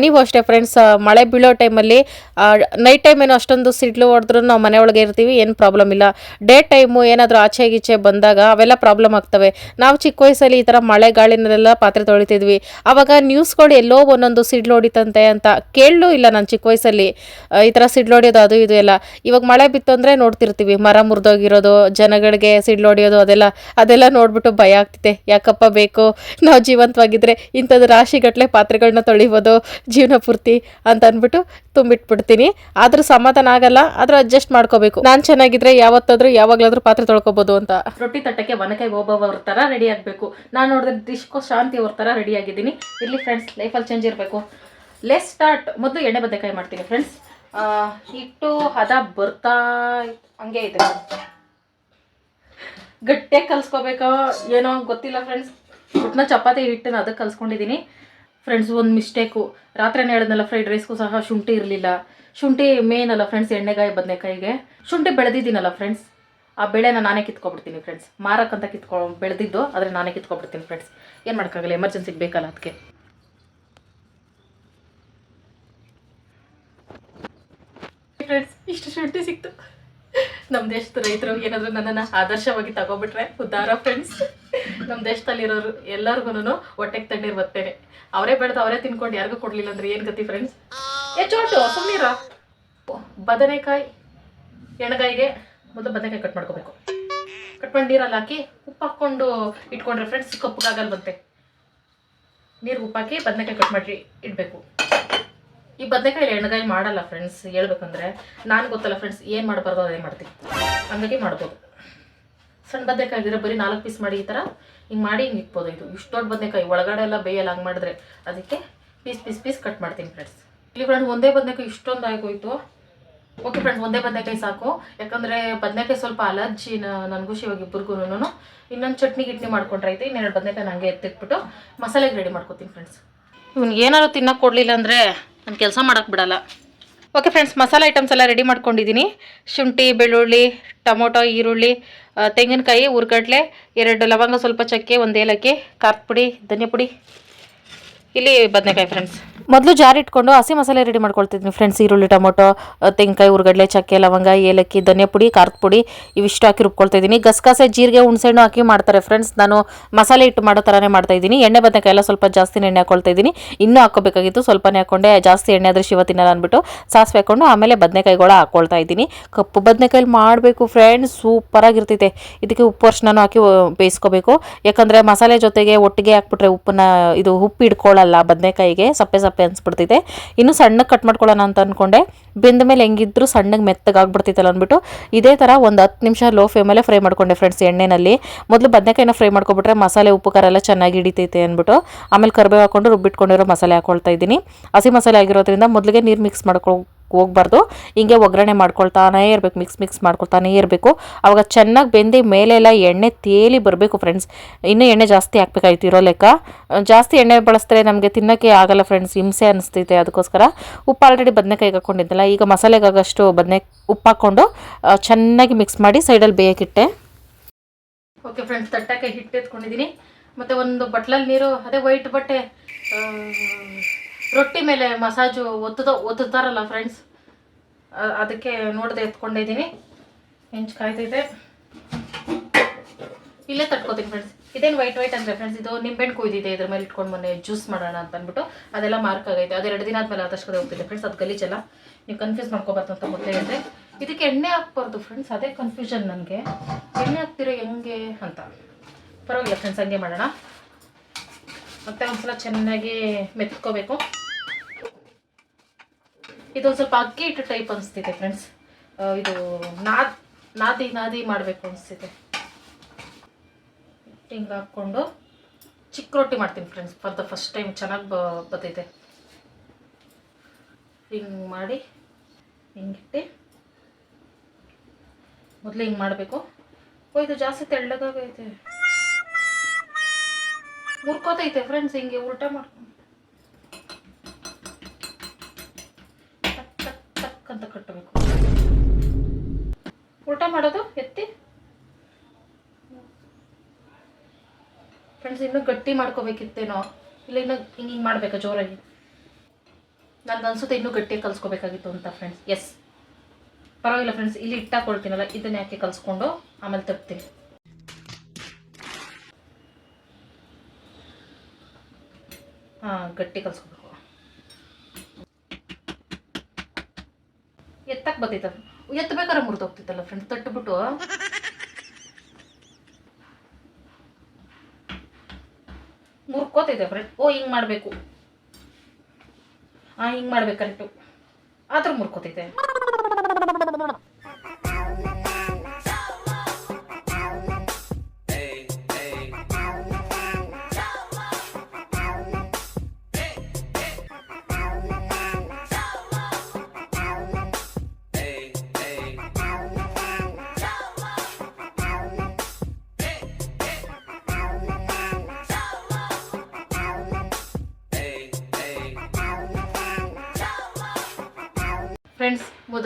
ನೀವು ಅಷ್ಟೇ ಫ್ರೆಂಡ್ಸ್ ಮಳೆ ಬೀಳೋ ಟೈಮಲ್ಲಿ ನೈಟ್ ಟೈಮ್ ಏನೋ ಅಷ್ಟೊಂದು ಸಿಡ್ಲು ಹೊಡೆದ್ರು ನಾವು ಮನೆ ಇರ್ತೀವಿ, ಏನು ಪ್ರಾಬ್ಲಮ್ ಇಲ್ಲ. ಡೇ ಟೈಮು ಏನಾದರೂ ಆಚೆ ಗೀಚೆ ಬಂದಾಗ ಅವೆಲ್ಲ ಪ್ರಾಬ್ಲಮ್ ಆಗ್ತವೆ. ನಾವು ಚಿಕ್ಕ ವಯಸ್ಸಲ್ಲಿ ಈ ಥರ ಮಳೆ ಗಾಳಿನಲ್ಲೆಲ್ಲ ಪಾತ್ರೆ ತೊಳಿತಿದ್ವಿ. ಆವಾಗ ನ್ಯೂಸ್ಗಳು ಎಲ್ಲೋ ಒಂದೊಂದು ಸಿಡ್ಲು ಹೊಡಿತಂತೆ ಅಂತ ಕೇಳಲೂ ಇಲ್ಲ ನಾನು ಚಿಕ್ಕ ವಯಸ್ಸಲ್ಲಿ. ಈ ಥರ ಸಿಡ್ಲು ಹೊಡೆಯೋದು ಅದು ಇದು ಎಲ್ಲ. ಇವಾಗ ಮಳೆ ಬಿತ್ತು ಅಂದರೆ ನೋಡ್ತಿರ್ತೀವಿ. ಮರ ಮುರಿದೋಗಿರೋದು, ಜನಗಳಿಗೆ ಸಿಡ್ಲು ಹೊಡೆಯೋದು ಅದೆಲ್ಲ ಅದೆಲ್ಲ ನೋಡ್ಬಿಟ್ಟು ಭಯ ಆಗ್ತಿದೆ. ಯಾಕಪ್ಪ ಬೇಕು? ನಾವು ಜೀವಂತವಾಗಿದ್ದರೆ ಇಂಥದ್ದು ರಾಶಿಗಟ್ಟಲೆ ಪಾತ್ರೆಗಳನ್ನ ತೊಳಿಬೋದು, ಜೀವನ ಪೂರ್ತಿ ಅಂತ ಅಂದ್ಬಿಟ್ಟು ತುಂಬಿಟ್ಬಿಡ್ತೀನಿ. ಆದರೂ ಸಮಾಧಾನ ಆಗಲ್ಲ, ಆದರೂ ಅಡ್ಜಸ್ಟ್ ಮಾಡ್ಕೋಬೇಕು. ನಾನು ಚೆನ್ನಾಗಿದ್ರೆ ಯಾವತ್ತಾದ್ರೂ ಯಾವಾಗ್ಲಾದ್ರೂ ಪಾತ್ರೆ ತೊಳ್ಕೊಬೋದು ಅಂತ. ರೊಟ್ಟಿ ತಟ್ಟಕ್ಕೆ ಒನಕಾಯಿ ಹೋಗೋವ್ರ ಥರ ರೆಡಿ ಆಗಬೇಕು. ನಾನು ನೋಡಿದ್ರೆ ಡಿಶ್ಕೋ ಶಾಂತಿ ಅವ್ರ ಥರ ರೆಡಿ ಆಗಿದ್ದೀನಿ. ಇಲ್ಲಿ ಫ್ರೆಂಡ್ಸ್ ಲೈಫಲ್ಲಿ ಚೇಂಜ್ ಇರಬೇಕು. ಲೆಸ್ ಸ್ಟಾರ್ಟ್ ಮೊದಲು ಎಣ್ಣೆ ಬದನೆಕಾಯಿ ಮಾಡ್ತೀನಿ ಫ್ರೆಂಡ್ಸ್ ಹಿಟ್ಟು, ಹದ ಬರ್ತಾ ಹಂಗೆ ಇದೆ. ಗಟ್ಟಿಯಾಗಿ ಕಲಿಸ್ಕೋಬೇಕೋ ಏನೋ ಗೊತ್ತಿಲ್ಲ ಫ್ರೆಂಡ್ಸ್ ಹಿಟ್ಟನ್ನ ಚಪಾತಿ ಹಿಟ್ಟನ್ನ ಅದಕ್ಕೆ ಕಲ್ಸ್ಕೊಂಡಿದ್ದೀನಿ. ಫ್ರೆಂಡ್ಸ್ ಒಂದು ಮಿಸ್ಟೇಕು ರಾತ್ರಿನೇ ಹೇಳಿದ್ನಲ್ಲ ಫ್ರೈಡ್ ರೈಸ್ಗೂ ಸಹ ಶುಂಠಿ ಇರಲಿಲ್ಲ. ಶುಂಠಿ ಮೇನ್ ಅಲ್ಲ ಫ್ರೆಂಡ್ಸ್ ಎಣ್ಣೆಗಾಯಿ, ಬದನೆಕಾಯಿಗೆ. ಶುಂಠಿ ಬೆಳೆದಿದ್ದೀನಲ್ಲ ಫ್ರೆಂಡ್ಸ್ ಆ ಬೆಳೆನ ನಾನೇ ಕಿತ್ಕೊಬಿಡ್ತೀನಿ ಫ್ರೆಂಡ್ಸ್ ಮಾರಕ್ಕಂತ ಕಿತ್ಕೊ, ಬೆಳೆದಿದ್ದು, ಆದರೆ ನಾನೇ ಕಿತ್ಕೊಬಿಡ್ತೀನಿ ಫ್ರೆಂಡ್ಸ್ ಏನು ಮಾಡೋಕ್ಕಾಗಲ್ಲ ಎಮರ್ಜೆನ್ಸಿಗೆ ಬೇಕಲ್ಲ ಅದಕ್ಕೆ ಫ್ರೆಂಡ್ಸ್ ಇಷ್ಟು ಶುಂಠಿ ಸಿಕ್ತು. ನಮ್ಮ ದೇಶದ ರೈತರು ಏನಾದರೂ ನನ್ನನ್ನು ಆದರ್ಶವಾಗಿ ತಗೋಬಿಟ್ರೆ, ಉದ್ದಾರ ಫ್ರೆಂಡ್ಸ್ ನಮ್ಮ ದೇಶದಲ್ಲಿರೋರು ಎಲ್ಲರಿಗೂ ಹೊಟ್ಟೆಗೆ ತಣ್ಣೀರ್ ಬರ್ತೇನೆ. ಅವರೇ ಬೆಳೆದು ಅವರೇ ತಿನ್ಕೊಂಡು ಯಾರಿಗೂ ಕೊಡ್ಲಿಲ್ಲ ಅಂದ್ರೆ ಏನು ಗತಿ ಫ್ರೆಂಡ್ಸ್ ಏ, ಚೋಟು ಸುಮ್ಮನಿರ ಬದನೆಕಾಯಿ ಎಣ್ಣೆಗಾಯಿಗೆ ಮೊದಲು ಬದನೆಕಾಯಿ ಕಟ್ ಮಾಡ್ಕೋಬೇಕು. ಕಟ್ ಮಾಡಿ ನೀರಲ್ಲಿ ಹಾಕಿ ಉಪ್ಪು ಹಾಕ್ಕೊಂಡು ಇಟ್ಕೊಂಡ್ರೆ ಫ್ರೆಂಡ್ಸ್ ಕಪ್ಪಗಾಗಲ್ ಬಂತೆ. ನೀರು ಉಪ್ಪಾಕಿ ಬದನೆಕಾಯಿ ಕಟ್ ಮಾಡಿ ಇಡಬೇಕು. ಈ ಬದನೆಕಾಯಿ ಎಣ್ಣೆಗಾಯಿ ಮಾಡಲ್ಲ ಫ್ರೆಂಡ್ಸ್ ಹೇಳ್ಬೇಕಂದ್ರೆ ನಾನು ಗೊತ್ತಲ್ಲ ಫ್ರೆಂಡ್ಸ್ ಏನು ಮಾಡಬಾರ್ದು ಅದೇ ಮಾಡ್ತೀನಿ ಹಂಗಾಗಿ ಮಾಡ್ಬೋದು. ಸಣ್ಣ ಬದನೆಕಾಯಿ ಬರೀ ನಾಲ್ಕು ಪೀಸ್ ಮಾಡಿ ಈ ಥರ ಹಿಂಗೆ ಮಾಡಿ ಹಿಂಗೆ ಇಟ್ಬೋದು ಇದು. ಇಷ್ಟು ದೊಡ್ಡ ಬದನೆಕಾಯಿ, ಒಳಗಡೆ ಎಲ್ಲ ಬೇಯಲ್ಲ, ಹಂಗೆ ಮಾಡಿದ್ರೆ ಅದಕ್ಕೆ ಪೀಸ್ ಪೀಸ್ ಪೀಸ್ ಕಟ್ ಮಾಡ್ತೀನಿ ಫ್ರೆಂಡ್ಸ್ ಇಲ್ಲಿ ಫ್ರೆಂಡ್ಸ್ ಒಂದೇ ಬದನೆಕಾಯಿ ಇಷ್ಟೊಂದು ಆಗೋಯ್ತು. ಓಕೆ ಫ್ರೆಂಡ್ಸ್ ಒಂದೇ ಬದನೆಕಾಯಿ ಸಾಕು. ಯಾಕಂದರೆ ಬದನೆಕಾಯಿ ಸ್ವಲ್ಪ ಅಲರ್ಜಿ ನನಗೂ ಶಿವಾಗ ಇಬ್ಬರಿಗೂ ಇನ್ನೊಂದು ಚಟ್ನಿ ಗಿಟ್ನಿ ಮಾಡ್ಕೊಂಡ್ರೆ ಐತೆ ಇನ್ನೆರಡು ಬದನೆಕಾಯಿ ನನಗೆ ಎತ್ತಿಟ್ಬಿಟ್ಟು ಮಸಾಲೆಗೆ ರೆಡಿ ಮಾಡ್ಕೊತೀನಿ ಫ್ರೆಂಡ್ಸ್ ಇವ್ನಿಗೆ ಏನಾದ್ರು ತಿನ್ನೋಕೆ ಕೊಡಲಿಲ್ಲ ಅಂದರೆ ನಾನು ಕೆಲಸ ಮಾಡೋಕ್ಕೆ ಬಿಡಲ್ಲ. ಓಕೆ ಫ್ರೆಂಡ್ಸ್ ಮಸಾಲೆ ಐಟಮ್ಸ್ ಎಲ್ಲ ರೆಡಿ ಮಾಡ್ಕೊಂಡಿದ್ದೀನಿ. ಶುಂಠಿ, ಬೆಳ್ಳುಳ್ಳಿ, ಟೊಮೊಟೊ, ಈರುಳ್ಳಿ ತೆಂಗಿನಕಾಯಿ, ಉರ್ಗಡ್ಲೆ, ಎರಡು ಲವಂಗ, ಸ್ವಲ್ಪ ಚಕ್ಕೆ, ಒಂದು ಏಲಕ್ಕಿ, ಖಾರದ ಪುಡಿ ಧನಿಯಾ ಪುಡಿ ಇಲ್ಲಿ ಬದನೆಕಾಯಿ ಫ್ರೆಂಡ್ಸ್ ಮೊದಲು ಜಾರ್ ಇಟ್ಕೊಂಡು ಹಸಿ ಮಸಾಲೆ ರೆಡಿ ಮಾಡ್ಕೊಳ್ತಿದ್ದೀನಿ ಫ್ರೆಂಡ್ಸ್ ಈರುಳ್ಳಿ, ಟೊಮೊಟೊ ತೆಂಗಾಯಿ ಉರುಗಡ್ಲೆ, ಚಕ್ಕೆ, ಲವಂಗ, ಏಲಕ್ಕಿ, ಧನಿಯಾ ಪುಡಿ, ಖಾರದ ಪುಡಿ ಇವಿಷ್ಟು ಹಾಕಿ ರುಬ್ಕೊಳ್ತಾ ಇದ್ದೀನಿ. ಗಸಗಸೆ ಜೀರಿಗೆ ಹುಣಸೆಹಣ್ಣು ಹಾಕಿ ಮಾಡ್ತಾರೆ ಫ್ರೆಂಡ್ಸ್ ನಾನು ಮಸಾಲೆ ಇಟ್ಟು ಮಾಡೋ ಥರನೇ ಮಾಡ್ತಾ ಇದ್ದೀನಿ. ಎಣ್ಣೆ ಬದನೆಕಾಯಿ ಎಲ್ಲ ಸ್ವಲ್ಪ ಜಾಸ್ತಿ ಎಣ್ಣೆ ಹಾಕೊಳ್ತಾ ಇದ್ದೀನಿ. ಇನ್ನೂ ಹಾಕೋಬೇಕಾಗಿತ್ತು ಸ್ವಲ್ಪನೇ ಹಾಕೊಂಡೆ. ಜಾಸ್ತಿ ಎಣ್ಣೆ ಆದರೆ ಶಿವ ತಿನ್ನಲ್ಲ ಅಂದ್ಬಿಟ್ಟು ಸಾಸಿವೆ ಹಾಕೊಂಡು ಆಮೇಲೆ ಬದನೆಕಾಯಿಗಳ ಹಾಕೊಳ್ತಾ ಇದ್ದೀನಿ. ಕಪ್ಪು ಬದನೆಕಾಯಲ್ಲಿ ಮಾಡಬೇಕು ಫ್ರೆಂಡ್ಸ್ ಸೂಪರಾಗಿರ್ತೈತೆ ಇದಕ್ಕೆ ಉಪ್ಪು ಅರ್ಶನೂ ಹಾಕಿ ಬೇಯಿಸ್ಕೋಬೇಕು. ಯಾಕಂದರೆ ಮಸಾಲೆ ಜೊತೆಗೆ ಒಟ್ಟಿಗೆ ಹಾಕ್ಬಿಟ್ರೆ ಉಪ್ಪನ್ನ, ಇದು ಉಪ್ಪು ಹಿಡ್ಕೊಳ್ಳಲ್ಲ ಬದನೆಕಾಯಿಗೆ. ಸಪ್ಪೆ ಸಪ್ಪೆ ಅನ್ಸ್ಬಿಡ್ತೈತೆ ಇನ್ನು ಸಣ್ಣಗೆ ಕಟ್ ಮಾಡ್ಕೊಳ್ಳೋಣ ಅಂತ ಅಂದ್ಕೊಂಡೆ ಬೆಂದ ಮೇಲೆ ಹೆಂಗಿದ್ರು ಸಣ್ಣಗೆ ಮೆತ್ತಗಾಗ್ಬಿಡ್ತೈತಲ್ಲ ಅಂದ್ಬಿಟ್ಟು ಇದೇ ಥರ ಒಂದು ಹತ್ತು ನಿಮಿಷ ಲೋ ಫ್ಲೇಮಲ್ಲೇ ಫ್ರೈ ಮಾಡ್ಕೊಂಡೆ ಫ್ರೆಂಡ್ಸ್ ಎಣ್ಣೆನಲ್ಲಿ. ಮೊದಲು ಬದನೆಕಾಯಿನ ಫ್ರೈ ಮಾಡ್ಕೊಬಿಟ್ರೆ ಮಸಾಲೆ ಉಪ್ಪು ಖಾರ ಎಲ್ಲ ಚೆನ್ನಾಗಿ ಹಿಡಿತೈತೆ ಅಂದ್ಬಿಟ್ಟು ಆಮೇಲೆ ಕರ್ಬೇವು ಹಾಕೊಂಡು ರುಬ್ಬಿಟ್ಕೊಂಡಿರೋ ಮಸಾಲೆ ಹಾಕ್ಕೊಳ್ತಾ ಇದ್ದೀನಿ. ಹಸಿ ಮಸಾಲೆ ಆಗಿರೋದ್ರಿಂದ ಮೊದಲಿಗೆ ನೀರು ಮಿಕ್ಸ್ ಮಾಡ್ಕೊ ಹೋಗ್ಬಾರ್ದು. ಹಿಂಗೆ ಒಗ್ಗರಣೆ ಮಾಡ್ಕೊಳ್ತಾನೇ ಇರಬೇಕು ಮಿಕ್ಸ್ ಮಿಕ್ಸ್ ಮಾಡ್ಕೊಳ್ತಾನೇ ಇರಬೇಕು. ಅವಾಗ ಚೆನ್ನಾಗಿ ಬೆಂದು ಮೇಲೆಲ್ಲ ಎಣ್ಣೆ ತೇಲಿ ಬರಬೇಕು ಫ್ರೆಂಡ್ಸ್ ಇನ್ನೂ ಎಣ್ಣೆ ಜಾಸ್ತಿ ಹಾಕ್ಬೇಕಾಯ್ತು ಇರೋ ಲೆಕ್ಕ. ಜಾಸ್ತಿ ಎಣ್ಣೆ ಬಳಸಿದ್ರೆ ನಮಗೆ ತಿನ್ನೋಕ್ಕೆ ಆಗಲ್ಲ ಫ್ರೆಂಡ್ಸ್ ಹಿಂಸೆ ಅನಿಸ್ತೈತೆ ಅದಕ್ಕೋಸ್ಕರ. ಉಪ್ಪು ಆಲ್ರೆಡಿ ಬದನೆಕಾಯಿ ಹಾಕ್ಕೊಂಡಿದ್ದಲ್ಲ, ಈಗ ಮಸಾಲೆಗಾಗಷ್ಟು ಬದನೆ, ಉಪ್ಪು ಹಾಕ್ಕೊಂಡು ಚೆನ್ನಾಗಿ ಮಿಕ್ಸ್ ಮಾಡಿ ಸೈಡಲ್ಲಿ ಬೇಯಕ್ಕಿಟ್ಟೆ ಓಕೆ ಫ್ರೆಂಡ್ಸ್ ತಟ್ಟಕ್ಕೆ ಹಿಟ್ಟು ಎತ್ಕೊಂಡಿದ್ದೀನಿ ಮತ್ತು ಒಂದು ಬಟ್ಲಲ್ಲಿ ನೀರು, ಅದೇ ವೈಟ್ ಬಟ್ಟೆ. ರೊಟ್ಟಿ ಮೇಲೆ ಮಸಾಜು ಒತ್ತದ, ಒತ್ತುತ್ತಾರಲ್ಲ ಫ್ರೆಂಡ್ಸ್ ಅದಕ್ಕೆ ನೋಡದೆ ಎತ್ಕೊಂಡಿದ್ದೀನಿ ಹೆಂಚು ಕಾಯ್ತೈತೆ. ಇಲ್ಲೇ ತಟ್ಕೋತೀನಿ ಫ್ರೆಂಡ್ಸ್ ಇದೇನು ವೈಟ್ ವೈಟ್ ಅಂದರೆ ಫ್ರೆಂಡ್ಸ್ ಇದು ನಿಂಬೆಹಣ್ಣು ಕುಯ್ದಿದೆ, ಇದ್ರ ಮೇಲೆ ಇಟ್ಕೊಂಡು ಮೊನ್ನೆ ಜ್ಯೂಸ್ ಮಾಡೋಣ ಅಂತ ಅಂದ್ಬಿಟ್ಟು ಅದೆಲ್ಲ ಮಾರ್ಕ್ ಆಗೈತೆ. ಅದು ಎರಡು ದಿನ ಆದಮೇಲೆ ಆದಷ್ಟು ಕಡೆ ಹೋಗ್ತಿದೆ ಫ್ರೆಂಡ್ಸ್ ಅದು ಗಲೀಜೆಲ್ಲ. ನೀವು ಕನ್ಫ್ಯೂಸ್ ಮಾಡ್ಕೋಬಾರ್ದು ಅಂತ ಗೊತ್ತೇ ಇದೆ ಇದಕ್ಕೆ ಎಣ್ಣೆ ಹಾಕ್ಬಾರ್ದು ಫ್ರೆಂಡ್ಸ್ ಅದೇ ಕನ್ಫ್ಯೂಷನ್ ನನಗೆ. ಎಣ್ಣೆ ಹಾಕ್ತಿರೋ ಹೆಂಗೆ ಅಂತ. ಪರವಾಗಿಲ್ಲ ಫ್ರೆಂಡ್ಸ್ ಹಂಗೆ ಮಾಡೋಣ. ಮತ್ತೆ ಒಂದ್ಸಲ ಚೆನ್ನಾಗಿ ಮೆತ್ಕೋಬೇಕು. ಇದೊಂದು ಸ್ವಲ್ಪ ಅಕ್ಕಿ ಇಟ್ಟು ಟೈಪ್ ಅನಿಸ್ತಿದೆ ಫ್ರೆಂಡ್ಸ್ ಇದು ನಾದ್, ನಾದಿ ನಾದಿ ಮಾಡಬೇಕು ಅನಿಸ್ತಿದೆ. ಹಿಂಗೆ ಹಾಕ್ಕೊಂಡು ಚಿಕ್ಕ ರೊಟ್ಟಿ ಮಾಡ್ತೀನಿ friends for the first time ಚೆನ್ನಾಗಿ ಬ ಬರ್ತೈತೆ ಹಿಂಗೆ ಮಾಡಿ ಹಿಂಗಿಟ್ಟು ಮೊದಲು ಹಿಂಗೆ ಮಾಡಬೇಕು. ಓ, ಇದು ಜಾಸ್ತಿ ತೆಳ್ಳಗಾಗೈತೆ ಮುರ್ಕೋತೈತೆ ಫ್ರೆಂಡ್ಸ್ ಹಿಂಗೆ ಉಲ್ಟಾ ಮಾಡ್ಕೊಂಡು. ಟಕ್ ಟಕ್ ಅಂತ ಕಟ್ಟಬೇಕು ಉಲ್ಟಾ ಮಾಡೋದು? ಎತ್ತಿ. ಫ್ರೆಂಡ್ಸ್ ಇನ್ನೂ ಗಟ್ಟಿ ಮಾಡ್ಕೋಬೇಕಿತ್ತೇನೋ? ಇಲ್ಲ ಇನ್ನೂ ಹಿಂಗೆ ಹಿಂಗೆ ಮಾಡಬೇಕಾ ಜೋರಾಗಿ? ನನಗೆ ಅನ್ಸುತ್ತೆ ಇನ್ನೂ ಗಟ್ಟಿಯಾಗಿ ಕಲ್ಸ್ಕೋಬೇಕಾಗಿತ್ತು ಅಂತ ಫ್ರೆಂಡ್ಸ್ ಎಸ್ ಪರವಾಗಿಲ್ಲ ಫ್ರೆಂಡ್ಸ್ ಇಲ್ಲಿ ಇಟ್ಟಾಕೊಳ್ತೀನಲ್ಲ, ಇದನ್ನ ಯಾಕೆ ಕಲ್ಸ್ಕೊಂಡು ಆಮೇಲೆ ತರ್ತೀನಿ. ಗಟ್ಟಿ ಕಲ್ಸ್ಕೋಬೇಕು. ಎತ್ತಕ್ಕೆ ಬರ್ತೈತ ಎತ್ತಬೇಕಾದ್ರೆ ಮುರಿದೋಗ್ತಿತ್ತಲ್ಲ ಫ್ರೆಂಡ್ ತಟ್ಟುಬಿಟ್ಟು ಮುರ್ಕೋತೈತೆ ಫ್ರೆಂಡ್ ಓ, ಹಿಂಗೆ ಮಾಡಬೇಕು. ಹಾಂ ಹಿಂಗೆ ಮಾಡ್ಬೇಕು ಕರೆಕ್ಟು ಆದ್ರೂ ಮುರ್ಕೋತೈತೆ.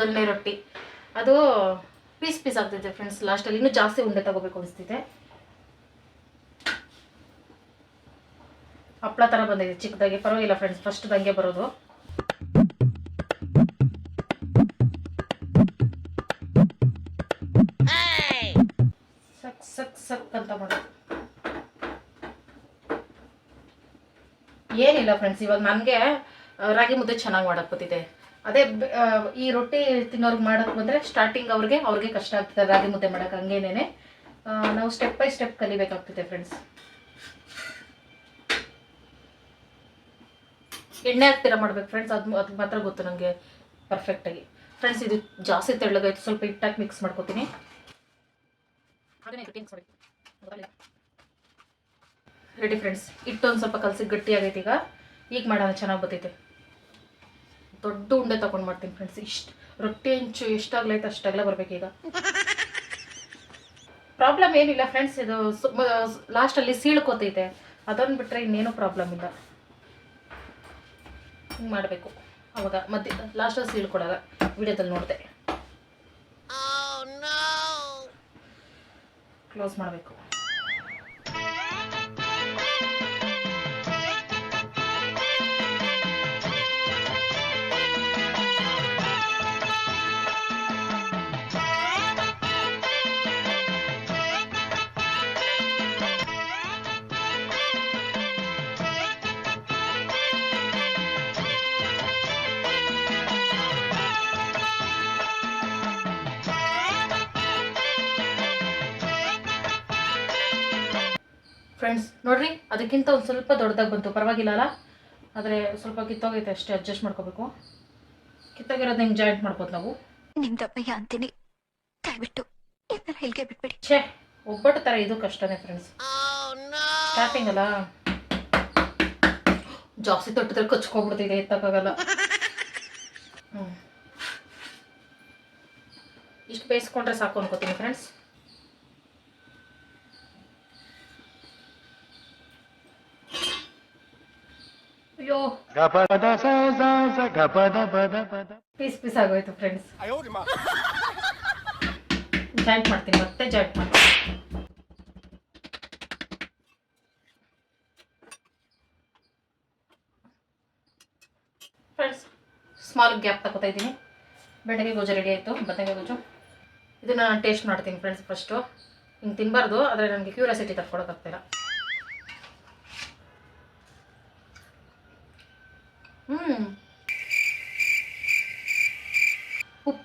ಮೊದಲನೇ ರೊಟ್ಟಿ. ಅದು ಪೀಸ್ ಪೀಸ್ ಆಗ್ತೈತೆ ಫ್ರೆಂಡ್ಸ್ ಲಾಸ್ಟಲ್ಲಿ ಇನ್ನೂ ಜಾಸ್ತಿ ಉಂಡೆ ತಗೋಬೇಕು ಅನಿಸ್ತಿದೆ. ಹಪ್ಳ ಥರ ಬಂದಿದೆ, ಚಿಕ್ಕದಾಗಿ. ಪರವಾಗಿಲ್ಲ ಫ್ರೆಂಡ್ಸ್ ಫಸ್ಟ್ ದಂಗೆ ಬರೋದು. ಸಕ್ ಸಕ್ ಅಂತ ಮಾಡೋದು. ಏನಿಲ್ಲ ಫ್ರೆಂಡ್ಸ್ ಇವಾಗ ನನಗೆ ರಾಗಿ ಮುದ್ದೆ ಚೆನ್ನಾಗಿ ಮಾಡಕ್ಕೆ ಗೊತ್ತಿದೆ. ಅದೇ ಈ ರೊಟ್ಟಿ ತಿನ್ನೋರ್ಗೆ ಮಾಡಕ್ ಬಂದ್ರೆ ಸ್ಟಾರ್ಟಿಂಗ್ ಅವ್ರಿಗೆ ಅವ್ರಿಗೆ ಕಷ್ಟ ಆಗ್ತದೆ ರಾಗಿ ಮುದ್ದೆ ಮಾಡಕ್ ಹಂಗೇನೇನೆ. ಆ, ನಾವು ಸ್ಟೆಪ್ ಬೈ ಸ್ಟೆಪ್ ಕಲಿಬೇಕಾಗ್ತದೆ ಫ್ರೆಂಡ್ಸ್ ಎಣ್ಣೆ ಹಾಕ್ತೀರಾ ಮಾಡ್ಬೇಕು ಫ್ರೆಂಡ್ಸ್ ಅದು ಅದು ಮಾತ್ರ ಗೊತ್ತು ನನಗೆ ಪರ್ಫೆಕ್ಟಾಗಿ ಫ್ರೆಂಡ್ಸ್ ಇದು ಜಾಸ್ತಿ ತೆಳ್ಳಗಾಯ್ತು ಸ್ವಲ್ಪ ಹಿಟ್ಟಾಗಿ ಮಿಕ್ಸ್ ಮಾಡ್ಕೋತೀನಿ. ರೆಡಿ ಫ್ರೆಂಡ್ಸ್ ಹಿಟ್ಟು ಒಂದು ಸ್ವಲ್ಪ ಕಲಸಿ ಗಟ್ಟಿ ಆಗೈತೆ ಈಗ. ಈಗ ಮಾಡೋಣ ಚೆನ್ನಾಗಿ ಬರ್ತೈತೆ. ದೊಡ್ಡ ಉಂಡೆ ತಗೊಂಡು ಮಾಡ್ತೀನಿ ಫ್ರೆಂಡ್ಸ್ ಇಷ್ಟು ರೊಟ್ಟಿ ಹೆಂಚು ಎಷ್ಟಾಗ್ಲೈತೆ ಅಷ್ಟಾಗಲೇ ಬರಬೇಕೀಗ. ಪ್ರಾಬ್ಲಮ್ ಏನಿಲ್ಲ ಫ್ರೆಂಡ್ಸ್ ಇದು ಲಾಸ್ಟಲ್ಲಿ ಸೀಳ್ಕೋತೈತೆ ಅದನ್ನು ಬಿಟ್ಟರೆ ಇನ್ನೇನು ಪ್ರಾಬ್ಲಮ್ ಇಲ್ಲ. ಹಿಂಗೆ ಮಾಡಬೇಕು. ಅವಾಗ ಮಧ್ಯ ಲಾಸ್ಟಲ್ಲಿ ಸೀಳ್ಕೊಡಲ್ಲ ವಿಡಿಯೋದಲ್ಲಿ ನೋಡಿದೆ. ಕ್ಲೋಸ್ ಮಾಡಬೇಕು. ಫ್ರೆಂಡ್ಸ್ ನೋಡ್ರಿ ಅದಕ್ಕಿಂತ ಒಂದು ಸ್ವಲ್ಪ ದೊಡ್ಡದಾಗಿ ಬಂತು. ಪರವಾಗಿಲ್ಲ ಅಲ್ಲ ಆದರೆ ಸ್ವಲ್ಪ ಕಿತ್ತೋಗೈತೆ ಅಷ್ಟೇ ಅಡ್ಜಸ್ಟ್ ಮಾಡ್ಕೋಬೇಕು. ಕಿತ್ತೋಗಿರೋದು ನಿಮ್ಗೆ ಜಾಯಿಂಟ್ ಮಾಡ್ಬೋದು ನಾವು. ನಿಮ್ದಪ್ಪಯ್ಯ ಅಂತೀನಿ. ದಯವಿಟ್ಟು ಇದನ್ನ ಇಲ್ಲಿಗೆ ಬಿಟ್ಬಿಡಿ. ಛೇ ಒಬ್ಬಟ್ಟು ಥರ ಇದು ಕಷ್ಟನೇ ಫ್ರೆಂಡ್ಸ್ ಸ್ಟಾರ್ಟಿಂಗ್ ಅಲ್ಲ? ಜಾಸ್ತಿ ತೊಟ್ಟದ್ರೆ ಕಚ್ಕೊಬಿಡ್ತಿದೆ ಎತ್ತಕ್ಕಾಗಲ್ಲ ಹ್ಞೂ ಇಷ್ಟು ಬೇಯಿಸ್ಕೊಂಡ್ರೆ ಸಾಕು ಅನ್ಕೋತೀನಿ ಫ್ರೆಂಡ್ಸ್ ಅಯ್ಯೋ. ಪೀಸ್ ಪೀಸ್ ಆಗೋಯ್ತು ಫ್ರೆಂಡ್ಸ್ ಜಾಯಿಂಟ್ ಮಾಡ್ತೀನಿ ಮತ್ತೆ ಜಾಯಿಂಟ್ ಮಾಡ್ತೀನಿ. ಫ್ರೆಂಡ್ಸ್ ಸ್ಮಾಲ್ ಗ್ಯಾಪ್ ತಗೋತಾ ಇದ್ದೀನಿ. ಬೆಂಡೆಗೆ ಗೊಜ್ಜು ರೆಡಿ ಆಯಿತು ಬದನೆಕಾಯಿ ಗೊಜ್ಜು. ಇದನ್ನು ನಾನು ಟೇಸ್ಟ್ ಮಾಡ್ತೀನಿ ಫ್ರೆಂಡ್ಸ್ ಫಸ್ಟು ಹಿಂಗೆ ತಿನ್ನಬಾರ್ದು ಆದರೆ ನನಗೆ ಕ್ಯೂರಿಯಾಸಿಟಿ ತಕ್ಕೊಳಕ್ಕಾಗ್ತಿಲ್ಲ ಹ್ಞೂ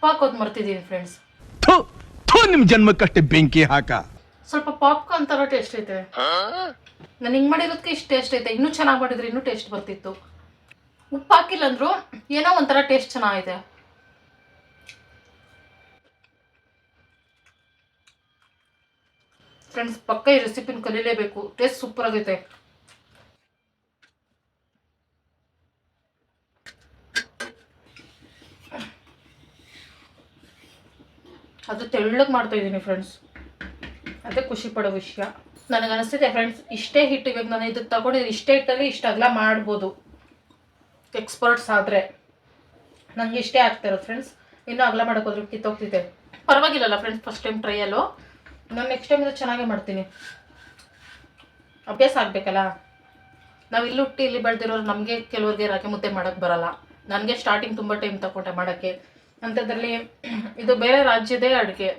ಉಪ್ಪು ಹಾಕೋದು ಮರ್ತಿದ್ದೀನಿ ಫ್ರೆಂಡ್ಸ್ ನಿಮ್ ಜನ್ಮಕ್ಕಷ್ಟೇ ಬೆಂಕಿ ಹಾಕ. ಸ್ವಲ್ಪ ಪಾಪ್ಕಾರ್ನ್ ತರ ಟೇಸ್ಟ್ ಐತೆ. ನಾನು ಹಿಂಗೆ ಮಾಡಿರೋದಕ್ಕೆ ಇಷ್ಟು ಟೇಸ್ಟ್ ಐತೆ. ಇನ್ನೂ ಚೆನ್ನಾಗಿ ಮಾಡಿದ್ರೆ ಇನ್ನೂ ಟೇಸ್ಟ್ ಬರ್ತಿತ್ತು. ಉಪ್ಪು ಹಾಕಿಲ್ಲ ಅಂದ್ರು ಏನೋ ಒಂಥರ ಟೇಸ್ಟ್ ಚೆನ್ನಾಗಿದೆ ಫ್ರೆಂಡ್ಸ್ ಪಕ್ಕ ಈ ರೆಸಿಪಿನ ಕಲೀಲೇಬೇಕು. ಟೇಸ್ಟ್ ಸೂಪರ್ ಆಗೈತೆ. ಅದು ತೆಳ್ಳಗೆ ಮಾಡ್ತಾ ಇದ್ದೀನಿ ಫ್ರೆಂಡ್ಸ್ ಅದೇ ಖುಷಿ ಪಡೋ ವಿಷಯ. ನನಗೆ ಅನಿಸ್ತಿದೆ ಫ್ರೆಂಡ್ಸ್ ಇಷ್ಟೇ ಹಿಟ್ಟು ಇವಾಗ ನಾನು ಇದಕ್ಕೆ ತಗೊಂಡಿದ್ದೀನಿ ಇಷ್ಟೇ ಹಿಟ್ಟಲ್ಲಿ ಇಷ್ಟು ಅಗಲ ಮಾಡ್ಬೋದು. ಎಕ್ಸ್ಪರ್ಟ್ಸ್ ಆದರೆ. ನನಗೆ ಇಷ್ಟೇ ಆಗ್ತಿರೋದು ಫ್ರೆಂಡ್ಸ್ ಇನ್ನೂ ಅಗಲ ಮಾಡೋಕೆ ಹೋದ್ರೆ ಕಿತ್ತೋಗ್ತಿದೆ ಪರವಾಗಿಲ್ಲಲ್ಲ ಫ್ರೆಂಡ್ಸ್ ಫಸ್ಟ್ ಟೈಮ್ ಟ್ರೈಯಲ್ಲು ನಾನು ನೆಕ್ಸ್ಟ್ ಟೈಮ್ ಇದು ಚೆನ್ನಾಗೇ ಮಾಡ್ತೀನಿ. ಅಭ್ಯಾಸ ಆಗಬೇಕಲ್ಲ. ನಾವು ಇಲ್ಲಿ ಹುಟ್ಟಿ ಇಲ್ಲಿ ಬೆಳೆದಿರೋರು ನಮಗೆ ಕೆಲವರಿಗೆ ರಾಗಿ ಮುದ್ದೆ ಮಾಡೋಕ್ಕೆ ಬರಲ್ಲ. ನನಗೆ ಸ್ಟಾರ್ಟಿಂಗ್ ತುಂಬ ಟೈಮ್ ತಗೊಂಡೆ ಮಾಡೋಕ್ಕೆ. ಅಂಥದ್ರಲ್ಲಿ ಇದು ಬೇರೆ ರಾಜ್ಯದೇ ಅಡುಗೆ.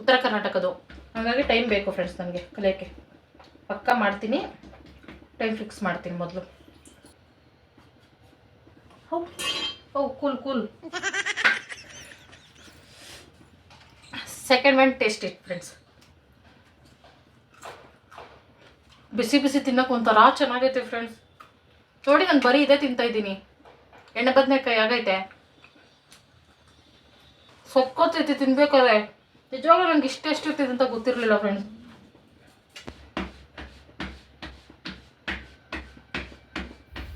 ಉತ್ತರ ಕರ್ನಾಟಕದ್ದು. ಹಾಗಾಗಿ ಟೈಮ್ ಬೇಕು ಫ್ರೆಂಡ್ಸ್ ನನಗೆ, ಕಲಿಯೋಕ್ಕೆ. ಪಕ್ಕ ಮಾಡ್ತೀನಿ ಟೈಮ್ ಫಿಕ್ಸ್ ಮಾಡ್ತೀನಿ ಮೊದಲು. How oh cool cool second ಮ್ಯಾಂಡ್ ಟೇಸ್ಟ್ ಇಟ್ ಫ್ರೆಂಡ್ಸ್ ಬಿಸಿ ಬಿಸಿ ತಿನ್ನೋಕೆ ಒಂಥರ ಚೆನ್ನಾಗೈತೆ ಫ್ರೆಂಡ್ಸ್ ನೋಡಿ, ನಾನು ಬರೀ ಇದೇ ತಿಂತಾ ಇದ್ದೀನಿ. ಎಣ್ಣೆ ಬದನೆಕಾಯಿ ಆಗೈತೆ. ಸೊಕ್ಕೋತೈತಿ ತಿನ್ಬೇಕಾದ್ರೆ ನಿಜವಾಗ್ಲೂ ನಂಗೆ ಇಷ್ಟ ಇರ್ತೈತೆ ಅಂತ ಗೊತ್ತಿರಲಿಲ್ಲ ಫ್ರೆಂಡ್ಸ್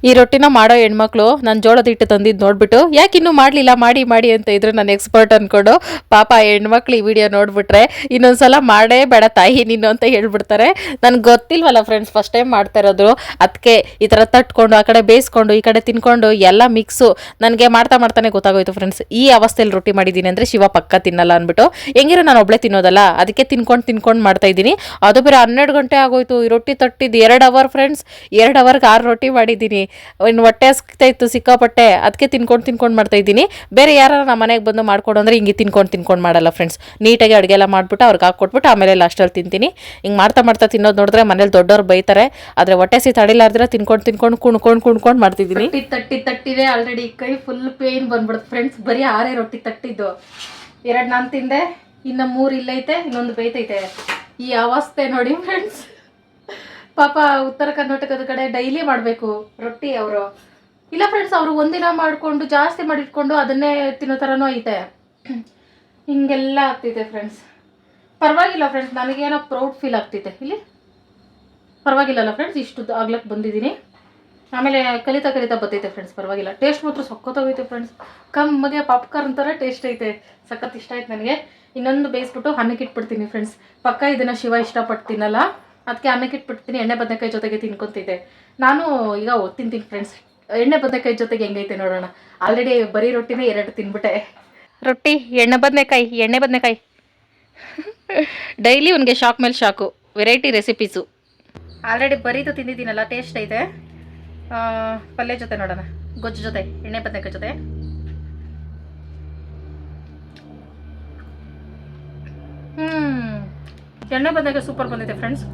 ಈ ರೊಟ್ಟಿನ ಮಾಡೋ ಹೆಣ್ಮಕ್ಳು ನಾನು ಜೋಳದ ಹಿಟ್ಟು ತಂದಿದ್ದು ನೋಡ್ಬಿಟ್ಟು, ಯಾಕೆ ಇನ್ನೂ ಮಾಡಲಿಲ್ಲ? ಮಾಡಿ ಮಾಡಿ ಅಂತ ಇದ್ರೆ ನಾನು ಎಕ್ಸ್ಪರ್ಟ್ ಅಂದ್ಕೊಂಡು ಪಾಪ ಹೆಣ್ಮಕ್ಳು ಈ ವಿಡಿಯೋ ನೋಡ್ಬಿಟ್ರೆ ಇನ್ನೊಂದ್ಸಲ ಮಾಡೇ ಬೇಡ ತಾಯಿ ನೀನು ಅಂತ ಹೇಳ್ಬಿಡ್ತಾರೆ. ನನಗೆ ಗೊತ್ತಿಲ್ವಲ್ಲ ಫ್ರೆಂಡ್ಸ್ ಫಸ್ಟ್ ಟೈಮ್ ಮಾಡ್ತಾ ಇರೋದು. ಅದಕ್ಕೆ ಈ ಥರ ತಟ್ಕೊಂಡು, ಆ ಕಡೆ ಬೇಯಿಸ್ಕೊಂಡು, ಈ ಕಡೆ ತಿನ್ಕೊಂಡು ಎಲ್ಲ ಮಿಕ್ಸು ನನಗೆ ಮಾಡ್ತಾ ಮಾಡ್ತಾನೆ ಗೊತ್ತಾಗೋಯ್ತು ಫ್ರೆಂಡ್ಸ್ ಈ ಅವಸ್ಥೆಯಲ್ಲಿ ರೊಟ್ಟಿ ಮಾಡಿದ್ದೀನಿ ಅಂದರೆ ಶಿವ ಪಕ್ಕ ತಿನ್ನಲ್ಲ ಅಂದ್ಬಿಟ್ಟು ಹೆಂಗಿರೋ ನಾನು ಒಬ್ಳೆ ತಿನ್ನೋದಲ್ಲ ಅದಕ್ಕೆ ತಿನ್ಕೊಂಡು ತಿನ್ಕೊಂಡು ಮಾಡ್ತಾ ಇದ್ದೀನಿ. ಅದು ಬೇರೆ ಹನ್ನೆರಡು ಗಂಟೆ ಆಗೋಯ್ತು, ಈ ರೊಟ್ಟಿ ತಟ್ಟಿದ್ದು ಎರಡು ಅವರ್ ಫ್ರೆಂಡ್ಸ್ ಎರಡು ಅವರ್ಗೆ ಆರು ರೊಟ್ಟಿ ಮಾಡಿದ್ದೀನಿ. ಇನ್ನು ಹೊಟ್ಟೆ ಇತ್ತು, ಸಿಕ್ಕಾಪಟ್ಟೆ. ಅದಕ್ಕೆ ತಿನ್ಕೊಂಡು ತಿನ್ಕೊಂಡು ಮಾಡ್ತಾ ಇದ್ದೀನಿ. ಬೇರೆ ಯಾರು ನಮ್ಮ ಮನೆಗೆ ಬಂದು ಮಾಡ್ಕೊಡು ಅಂದರೆ ಹಿಂಗೆ ತಿನ್ಕೊಂಡು ತಿನ್ಕೊಂಡು ಮಾಡಲ್ಲ ಫ್ರೆಂಡ್ಸ್ ನೀಟಾಗಿ ಅಡುಗೆ ಎಲ್ಲ ಮಾಡಿಬಿಟ್ಟು ಅವ್ರಿಗೆ ಹಾಕ್ಕೊಟ್ಬಿಟ್ಟು ಆಮೇಲೆ ಲಾಸ್ಟಲ್ಲಿ ತಿಂತೀನಿ. ಹಿಂಗೆ ಮಾಡ್ತಾ ಮಾಡ್ತಾ ತಿನ್ನೋದು ನೋಡಿದ್ರೆ ಮನೇಲಿ ದೊಡ್ಡವ್ರು ಬೈತಾರೆ. ಆದರೆ ಹೊಟ್ಟೆ ಸಿ ತಡಿಲಾರ್ದ್ರೆ ತಿನ್ಕೊಂಡು ತಿನ್ಕೊಂಡು ಕುಣ್ಕೊಂಡು ಕುಣ್ಕೊಂಡು ಮಾಡ್ತಿದ್ದೀನಿ. ತಟ್ಟಿ ತಟ್ಟಿದೆ ಆಲ್ರೆಡಿ ಕೈ ಫುಲ್ ಪೇನ್ ಬಂದ್ಬಿಡುತ್ತೆ ಫ್ರೆಂಡ್ಸ್ ಬರೀ ಆರೇ ರೊಟ್ಟಿ ತಟ್ಟಿದ್ದು. ಎರಡು ನಾನು ತಿಂದೆ, ಇನ್ನು ಮೂರು ಇಲ್ಲೈತೆ, ಇನ್ನೊಂದು ಬೈತೈತೆ ಈ ಅವಸ್ಥೆ ನೋಡಿ ಫ್ರೆಂಡ್ಸ್ ಪಾಪ ಉತ್ತರ ಕರ್ನಾಟಕದ ಕಡೆ ಡೈಲಿ ಮಾಡಬೇಕು, ರೊಟ್ಟಿ ಅವರು. ಇಲ್ಲ ಫ್ರೆಂಡ್ಸ್ ಅವರು ಒಂದಿನ ಮಾಡಿಕೊಂಡು, ಜಾಸ್ತಿ ಮಾಡಿಟ್ಕೊಂಡು ಅದನ್ನೇ ತಿನ್ನೋ ಥರನೂ ಐತೆ. ಹಿಂಗೆಲ್ಲ ಆಗ್ತಿದೆ ಫ್ರೆಂಡ್ಸ್ ಪರವಾಗಿಲ್ಲ ಫ್ರೆಂಡ್ಸ್ ನನಗೇನೋ ಪ್ರೌಡ್ ಫೀಲ್ ಆಗ್ತಿದೆ. ಇಲ್ಲಿ? ಪರವಾಗಿಲ್ಲಲ್ಲ ಫ್ರೆಂಡ್ಸ್ ಇಷ್ಟು ಆಗ್ಲಕ್ಕೆ ಬಂದಿದ್ದೀನಿ. ಆಮೇಲೆ ಕಲಿತಾ ಕಲಿತಾ ಬರ್ತೈತೆ ಫ್ರೆಂಡ್ಸ್ ಪರವಾಗಿಲ್ಲ. ಟೇಸ್ಟ್ ಮಾತ್ರ ಸಖತ್ತಾಗೈತೆ ಫ್ರೆಂಡ್ಸ್ ಕಮ್ಮಗೆ ಪಾಪ್ಕಾರ್ನ್ ಥರ ಟೇಸ್ಟ್ ಐತೆ. ಸಖತ್ ಇಷ್ಟ ಆಯ್ತು ನನಗೆ. ಇನ್ನೊಂದು ಬೇಯಿಸ್ಬಿಟ್ಟು ಹಣ್ಣಕ್ಕೆ ಇಟ್ಬಿಡ್ತೀನಿ ಫ್ರೆಂಡ್ಸ್ ಪಕ್ಕ ಇದನ್ನು ಶಿವ ಇಷ್ಟಪಟ್ಟು ತಿನ್ನಲ್ಲ ಅದಕ್ಕೆ ಆಮೇಲೆ ಇಟ್ಬಿಡ್ತೀನಿ ಎಣ್ಣೆ ಬದನೆಕಾಯಿ ಜೊತೆಗೆ ತಿನ್ಕೊತಿದ್ದೆ. ನಾನು ಈಗ ತಿಂತೀನಿ ಫ್ರೆಂಡ್ಸ್ ಎಣ್ಣೆ ಬದನೆಕಾಯಿ ಜೊತೆಗೆ ಹೆಂಗೈತೆ ನೋಡೋಣ. ಆಲ್ರೆಡಿ ಬರೀ ರೊಟ್ಟಿನೇ ಎರಡು ತಿನ್ಬಿಟ್ಟೆ. ರೊಟ್ಟಿ ಎಣ್ಣೆ ಬದನೆಕಾಯಿ ಎಣ್ಣೆ ಬದನೆಕಾಯಿ. ಡೈಲಿ ಅವನಿಗೆ ಶಾಕ್ ಮೇಲೆ ಶಾಕು. ವೆರೈಟಿ ರೆಸಿಪೀಸು ಆಲ್ರೆಡಿ ಬರೀದು ತಿಂದಿದ್ದೀನಲ್ಲ ಟೇಸ್ಟ್ ಐತೆ. ಪಲ್ಯ ಜೊತೆ ನೋಡೋಣ. ಗೊಜ್ಜು ಜೊತೆ ಎಣ್ಣೆ ಬದನೆಕಾಯಿ ಜೊತೆ. ಹ್ಮ್. ಎಣ್ಣೆ ಬದನೆಕಾಯಿ ಸೂಪರ್ ಬಂದಿದೆ ಫ್ರೆಂಡ್ಸ್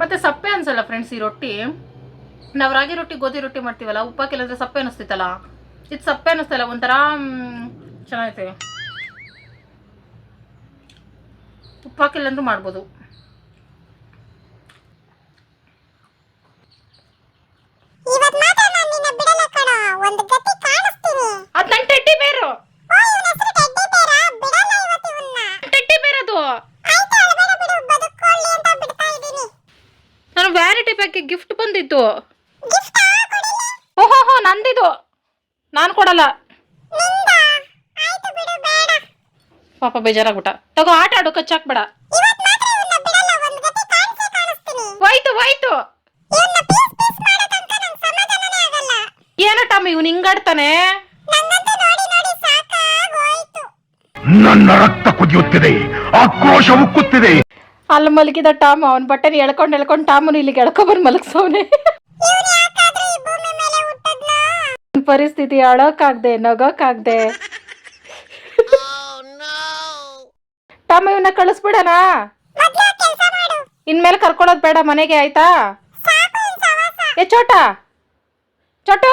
ಮತ್ತೆ ಸಪ್ಪೆ ಅನ್ಸಲ್ಲ ಫ್ರೆಂಡ್ಸ್ ಈ ರೊಟ್ಟಿ? ನಾವು ರಾಗಿ ರೊಟ್ಟಿ ಗೋಧಿ ರೊಟ್ಟಿ ಮಾಡ್ತೀವಲ್ಲ ಉಪ್ಪಾಕಿಲ್ಲಂದ್ರೆ ಸಪ್ಪೆ ಅನಿಸ್ತಿತ್ತಲ್ಲ? ಇದು ಸಪ್ಪೆ ಅನಿಸ್ತಲ್ಲ ಒಂಥರ ಚೆನ್ನಾಗೈತೆ. ಉಪ್ಪಾಕಿಲ್ಲಂದ್ರೂ ಮಾಡ್ಬೋದು. ನಾನು ನಿನ್ನ ನಾನು ಗಿಫ್ಟ್ ಬಂದಿತ್ತು ಗಿಫ್ಟ್ ಕೊಡಿಲಿ ಓಹೋ ಹೋ ನಂದಿದು. ನಾನು ಕೊಡಲ್ಲ. ನಿಂದ? ಆಯ್ತು ಬಿಡು ಬೇಡ. ಪಾಪ ಬೇಜಾರಾಗ್ಬಿಟ್ಟ. ತಗೋ ಆಟ ಆಡು ಕಚ್ಚಾಕ್ಬೇಡ ಹೋಯ್ತು ಹೋಯ್ತು. ಇವನ್ನ ಪೀಸ್ ಪೀಸ್ ಮಾಡೋ ತನಕ ನಂಗೆ ಸಮಾಧಾನನೇ ಆಗಲ್ಲ. ಏನೋ ಟಮ್ಮ ಇವ್ನು ಹಿಂಗಾಡ್ತಾನೆ? ನನ್ನಂತ ನೋಡಿ ನೋಡಿ ಸಾಕಾಗೋಯ್ತು. ನನ್ನ ರಕ್ತ ಕುದಿಯುತ್ತಿದೆ ಆಕ್ರೋಶ ಉಕ್ಕುತ್ತಿದೆ. ಅಲ್ಲಿ ಮಲಗಿದ ಟಾಮ್ ಅವನ ಬಟ್ಟೆನ ಎಳ್ಕೊಂಡು ಎಳ್ಕೊಂಡು ಟಾಮನು ಇಲ್ಲಿಗೆ ಎಳ್ಕೊಬಂದು ಮಲಗ್ಸವನೆ. ಪರಿಸ್ಥಿತಿ ಅಳೋಕ್ಕಾಗ್ದೆ ನಗೋಕ್ಕಾಗ್ದೆ ಟಾಮ್ ಇವನ್ನ ಕಳಿಸ್ಬಿಡಣ ಇನ್ಮೇಲೆ ಕರ್ಕೊಳ್ಳೋದು ಬೇಡ ಮನೆಗೆ ಆಯ್ತಾ? ಏ ಚೋಟ. ಚೋಟು.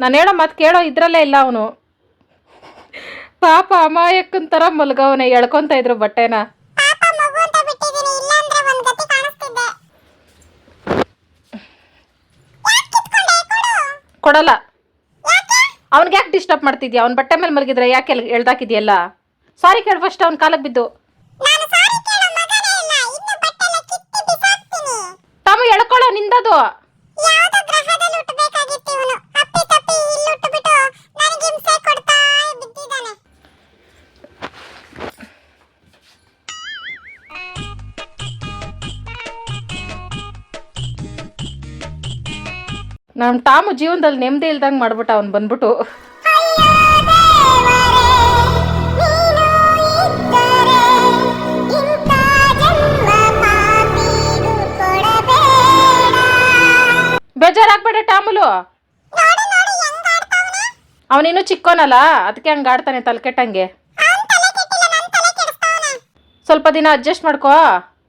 ನಾನು ಹೇಳೋ ಮಾತು ಕೇಳೋ ಇದ್ರಲ್ಲೇ ಇಲ್ಲ ಅವನು. ಪಾಪ ಅಮಾಯಕ್ಕನ್ ತರ ಮಲ್ಗವನೆ ಎಳ್ಕೊಂತ ಇದ್ರು ಬಟ್ಟೆನ. ಕೊಡಲ್ಲ. ಅವ್ನಿಗೆ ಯಾಕೆ ಡಿಸ್ಟರ್ಬ್ ಮಾಡ್ತಿದ್ಯಾ? ಅವ್ನ ಬಟ್ಟೆ ಮೇಲೆ ಮಲಗಿದ್ರೆ ಯಾಕೆ ಎಳ್ದಾಕಿದ್ಯಲ್ಲ? ಸಾರಿ ಕೇಳ್ ಫಸ್ಟ್ ಅವ್ನ ಕಾಲಕ್ಕೆ ಬಿದ್ದು. ನಮ್ಮ ಟಾಮು ಜೀವನದಲ್ಲಿ ನೆಮ್ಮದಿ ಇಲ್ದಂಗೆ ಮಾಡ್ಬಿಟ್ಟ ಅವ್ನು ಬಂದ್ಬಿಟ್ಟು. ಬೇಜಾರಾಗ್ಬೇಡ ಟಾಮುಲು. ಅವನಿನ್ನೂ ಚಿಕ್ಕೋನಲ್ಲ ಅದಕ್ಕೆ ಹಂಗೆ ಆಡ್ತಾನೆ ತಲೆ ಕೆಟ್ಟಂಗೆ. ಸ್ವಲ್ಪ ದಿನ ಅಡ್ಜಸ್ಟ್ ಮಾಡ್ಕೋ,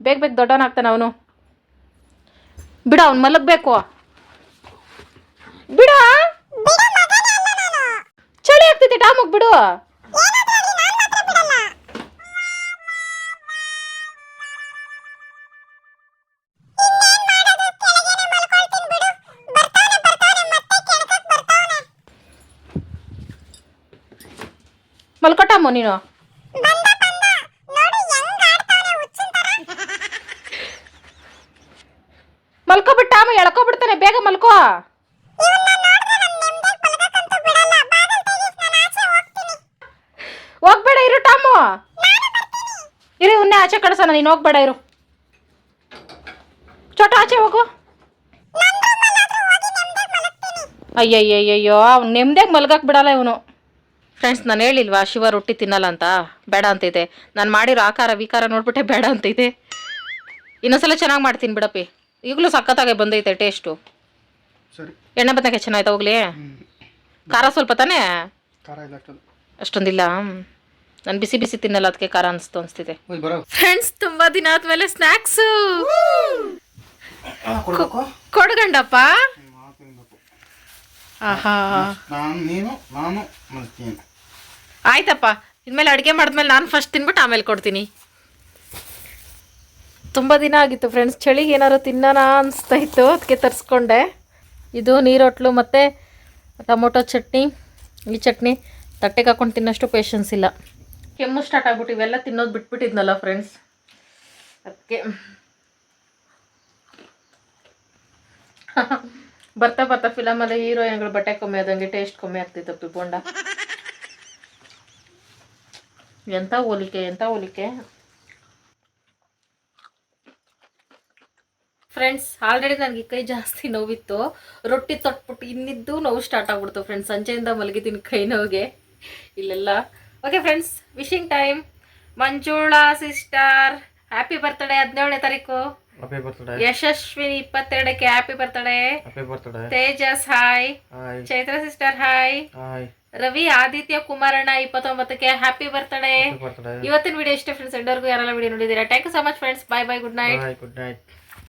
ಬೇಗ ಬೇಗ ದೊಡ್ಡವನಾಗ್ತಾನೆ ಅವನು. ಬಿಡ, ಅವ್ನು ಮಲಗಬೇಕು ಬಿಡ ಚಳಿ ಆಗ್ತೈತೆ ಟಾಮಗ್ ಬಿಡು ಮಲ್ಕೋ ಟಾಮು ನೀನು. ಮಲ್ಕೊಬಿಟ್ಟಾಮ ಟಾಮು ಎಳ್ಕೊಬಿಡ್ತಾನೆ ಬೇಗ ಮಲ್ಕೋ. ಇರು ಉನ್ನೆ ಆಚೆ ಕಳ್ಸೋಣ ನೀನು ಹೋಗ್ಬೇಡ ಇರು. ಚೋಟ ಆಚೆ ಹೋಗು. ಅಯ್ಯಯ್ಯಯ್ಯಯ್ಯೋ ಅವ್ನು ನೆಮ್ಮದಿಯಾಗಿ ಮಲ್ಗಕ್ಕೆ ಬಿಡಲ್ಲ ಇವನು. ಫ್ರೆಂಡ್ಸ್ ನಾನು ಹೇಳಿಲ್ವಾ ಶಿವ ರೊಟ್ಟಿ ತಿನ್ನಲ್ಲ ಅಂತ? ಬೇಡ ಅಂತಿದೆ. ನಾನು ಮಾಡಿರೋ ಆಕಾರ ವಿಕಾರ ನೋಡ್ಬಿಟ್ಟೆ ಬೇಡ ಅಂತಿದೆ. ಇನ್ನೊಂದ್ಸಲ ಚೆನ್ನಾಗಿ ಮಾಡ್ತೀನಿ ಬಿಡಪ್ಪಿ. ಈಗಲೂ ಸಖತ್ತಾಗೆ ಬಂದೈತೆ ಟೇಸ್ಟು ಸರಿ. ಎಣ್ಣೆ ಬದನೆಕಾಯಿ ಚೆನ್ನಾಯ್ತಾ ಹೋಗ್ಲಿ? ಖಾರ ಸ್ವಲ್ಪ ತಾನೇ? ಖಾರ ಇಲ್ಲ ಅಷ್ಟೊಂದು. ಅಷ್ಟೊಂದಿಲ್ಲ ನಾನು ಬಿಸಿ ಬಿಸಿ ತಿನ್ನಲ್ಲ ಅದಕ್ಕೆ ಖಾರ ಅನಿಸ್ತು ಅನಿಸ್ತಿದೆ. ಫ್ರೆಂಡ್ಸ್ ತುಂಬಾ ದಿನ ಆದ್ಮೇಲೆ ಸ್ನ್ಯಾಕ್ಸು ಕೊಡ್ಗಂಡಪ್ಪ? ನಾವು ಆಹಾ. ನಾನು ನೀನು ನಾನು ಮಾಡ್ತೀನಿ ಆಯ್ತಪ್ಪ. ಇನ್ಮೇಲೆ ಅಡುಗೆ ಮಾಡಿದ್ಮೇಲೆ ನಾನು ಫಸ್ಟ್ ತಿನ್ಬಿಟ್ಟು ಆಮೇಲೆ ಕೊಡ್ತೀನಿ. ತುಂಬ ದಿನ ಆಗಿತ್ತು ಫ್ರೆಂಡ್ಸ್ ಚಳಿಗೆ ಏನಾದ್ರು ತಿನ್ನೋಣ ಅನಿಸ್ತಾ ಇತ್ತು ಅದಕ್ಕೆ ತರಿಸ್ಕೊಂಡೆ. ಇದು ನೀರೊಟ್ಲು ಮತ್ತು ಟೊಮೊಟೊ ಚಟ್ನಿ. ಈ ಚಟ್ನಿ ತಟ್ಟೆಗೆ ಹಾಕೊಂಡು ತಿನ್ನೋಷ್ಟು ಪೇಷನ್ಸ್ ಇಲ್ಲ. ಕೆಮ್ಮು ಸ್ಟಾರ್ಟ್ ಆಗ್ಬಿಟ್ಟು ಇವೆಲ್ಲ ತಿನ್ನೋದು ಬಿಟ್ಬಿಟ್ಟಿದ್ನಲ್ಲ ಫ್ರೆಂಡ್ಸ್ ಅದಕ್ಕೆ ಬರ್ತಾ ಬರ್ತಾ ಫಿಲಮಲ್ಲಿ ಹೀರೋಯಿನ್ಗಳು ಬಟ್ಟೆ ಕಮ್ಮಿ ಆದಂಗೆ ಟೇಸ್ಟ್ ಕಮ್ಮಿ ಆಗ್ತಿತ್ತು ಬೋಂಡ. ಎಂಥ ಹೋಲಿಕೆ ಎಂಥ ಹೋಲಿಕೆ? ಫ್ರೆಂಡ್ಸ್ ಆಲ್ರೆಡಿ ನನಗೆ ಕೈ ಜಾಸ್ತಿ ನೋವಿತ್ತು. ರೊಟ್ಟಿ ತೊಟ್ಬಿಟ್ಟು ಇನ್ನಿದ್ದು ನೋವು ಸ್ಟಾರ್ಟ್ ಆಗ್ಬಿಡ್ತು ಫ್ರೆಂಡ್ಸ್ ಸಂಜೆಯಿಂದ ಮಲಗಿದ್ದೀನಿ ಕೈ ನೋವಿಗೆ. ಇಲ್ಲೆಲ್ಲ okay friends wishing time Manjula sister happy birthday ಹದಿನೇಳನೇ ತಾರೀಕು. Happy birthday Yashaswini ಇಪ್ಪತ್ತೆರಡಕ್ಕೆ happy birthday happy birthday Tejas hi Chaitra sister hi hi Ravi Aditya ಕುಮಾರಣ್ಣ ಇಪ್ಪತ್ತೊಂಬತ್ತಕ್ಕೆ ಹ್ಯಾಪಿ ಬರ್ತ್ಡೇ ಇವತ್ತಿನ ವಿಡಿಯೋ ಇಷ್ಟ ಫ್ರೆಂಡ್ಸ್ ಎಲ್ಲರಿಗೂ ಯಾರೆಲ್ಲ ವಿಡಿಯೋ ನೋಡಿದ್ದೀರಾ? Thank you so much friends bye bye good night good night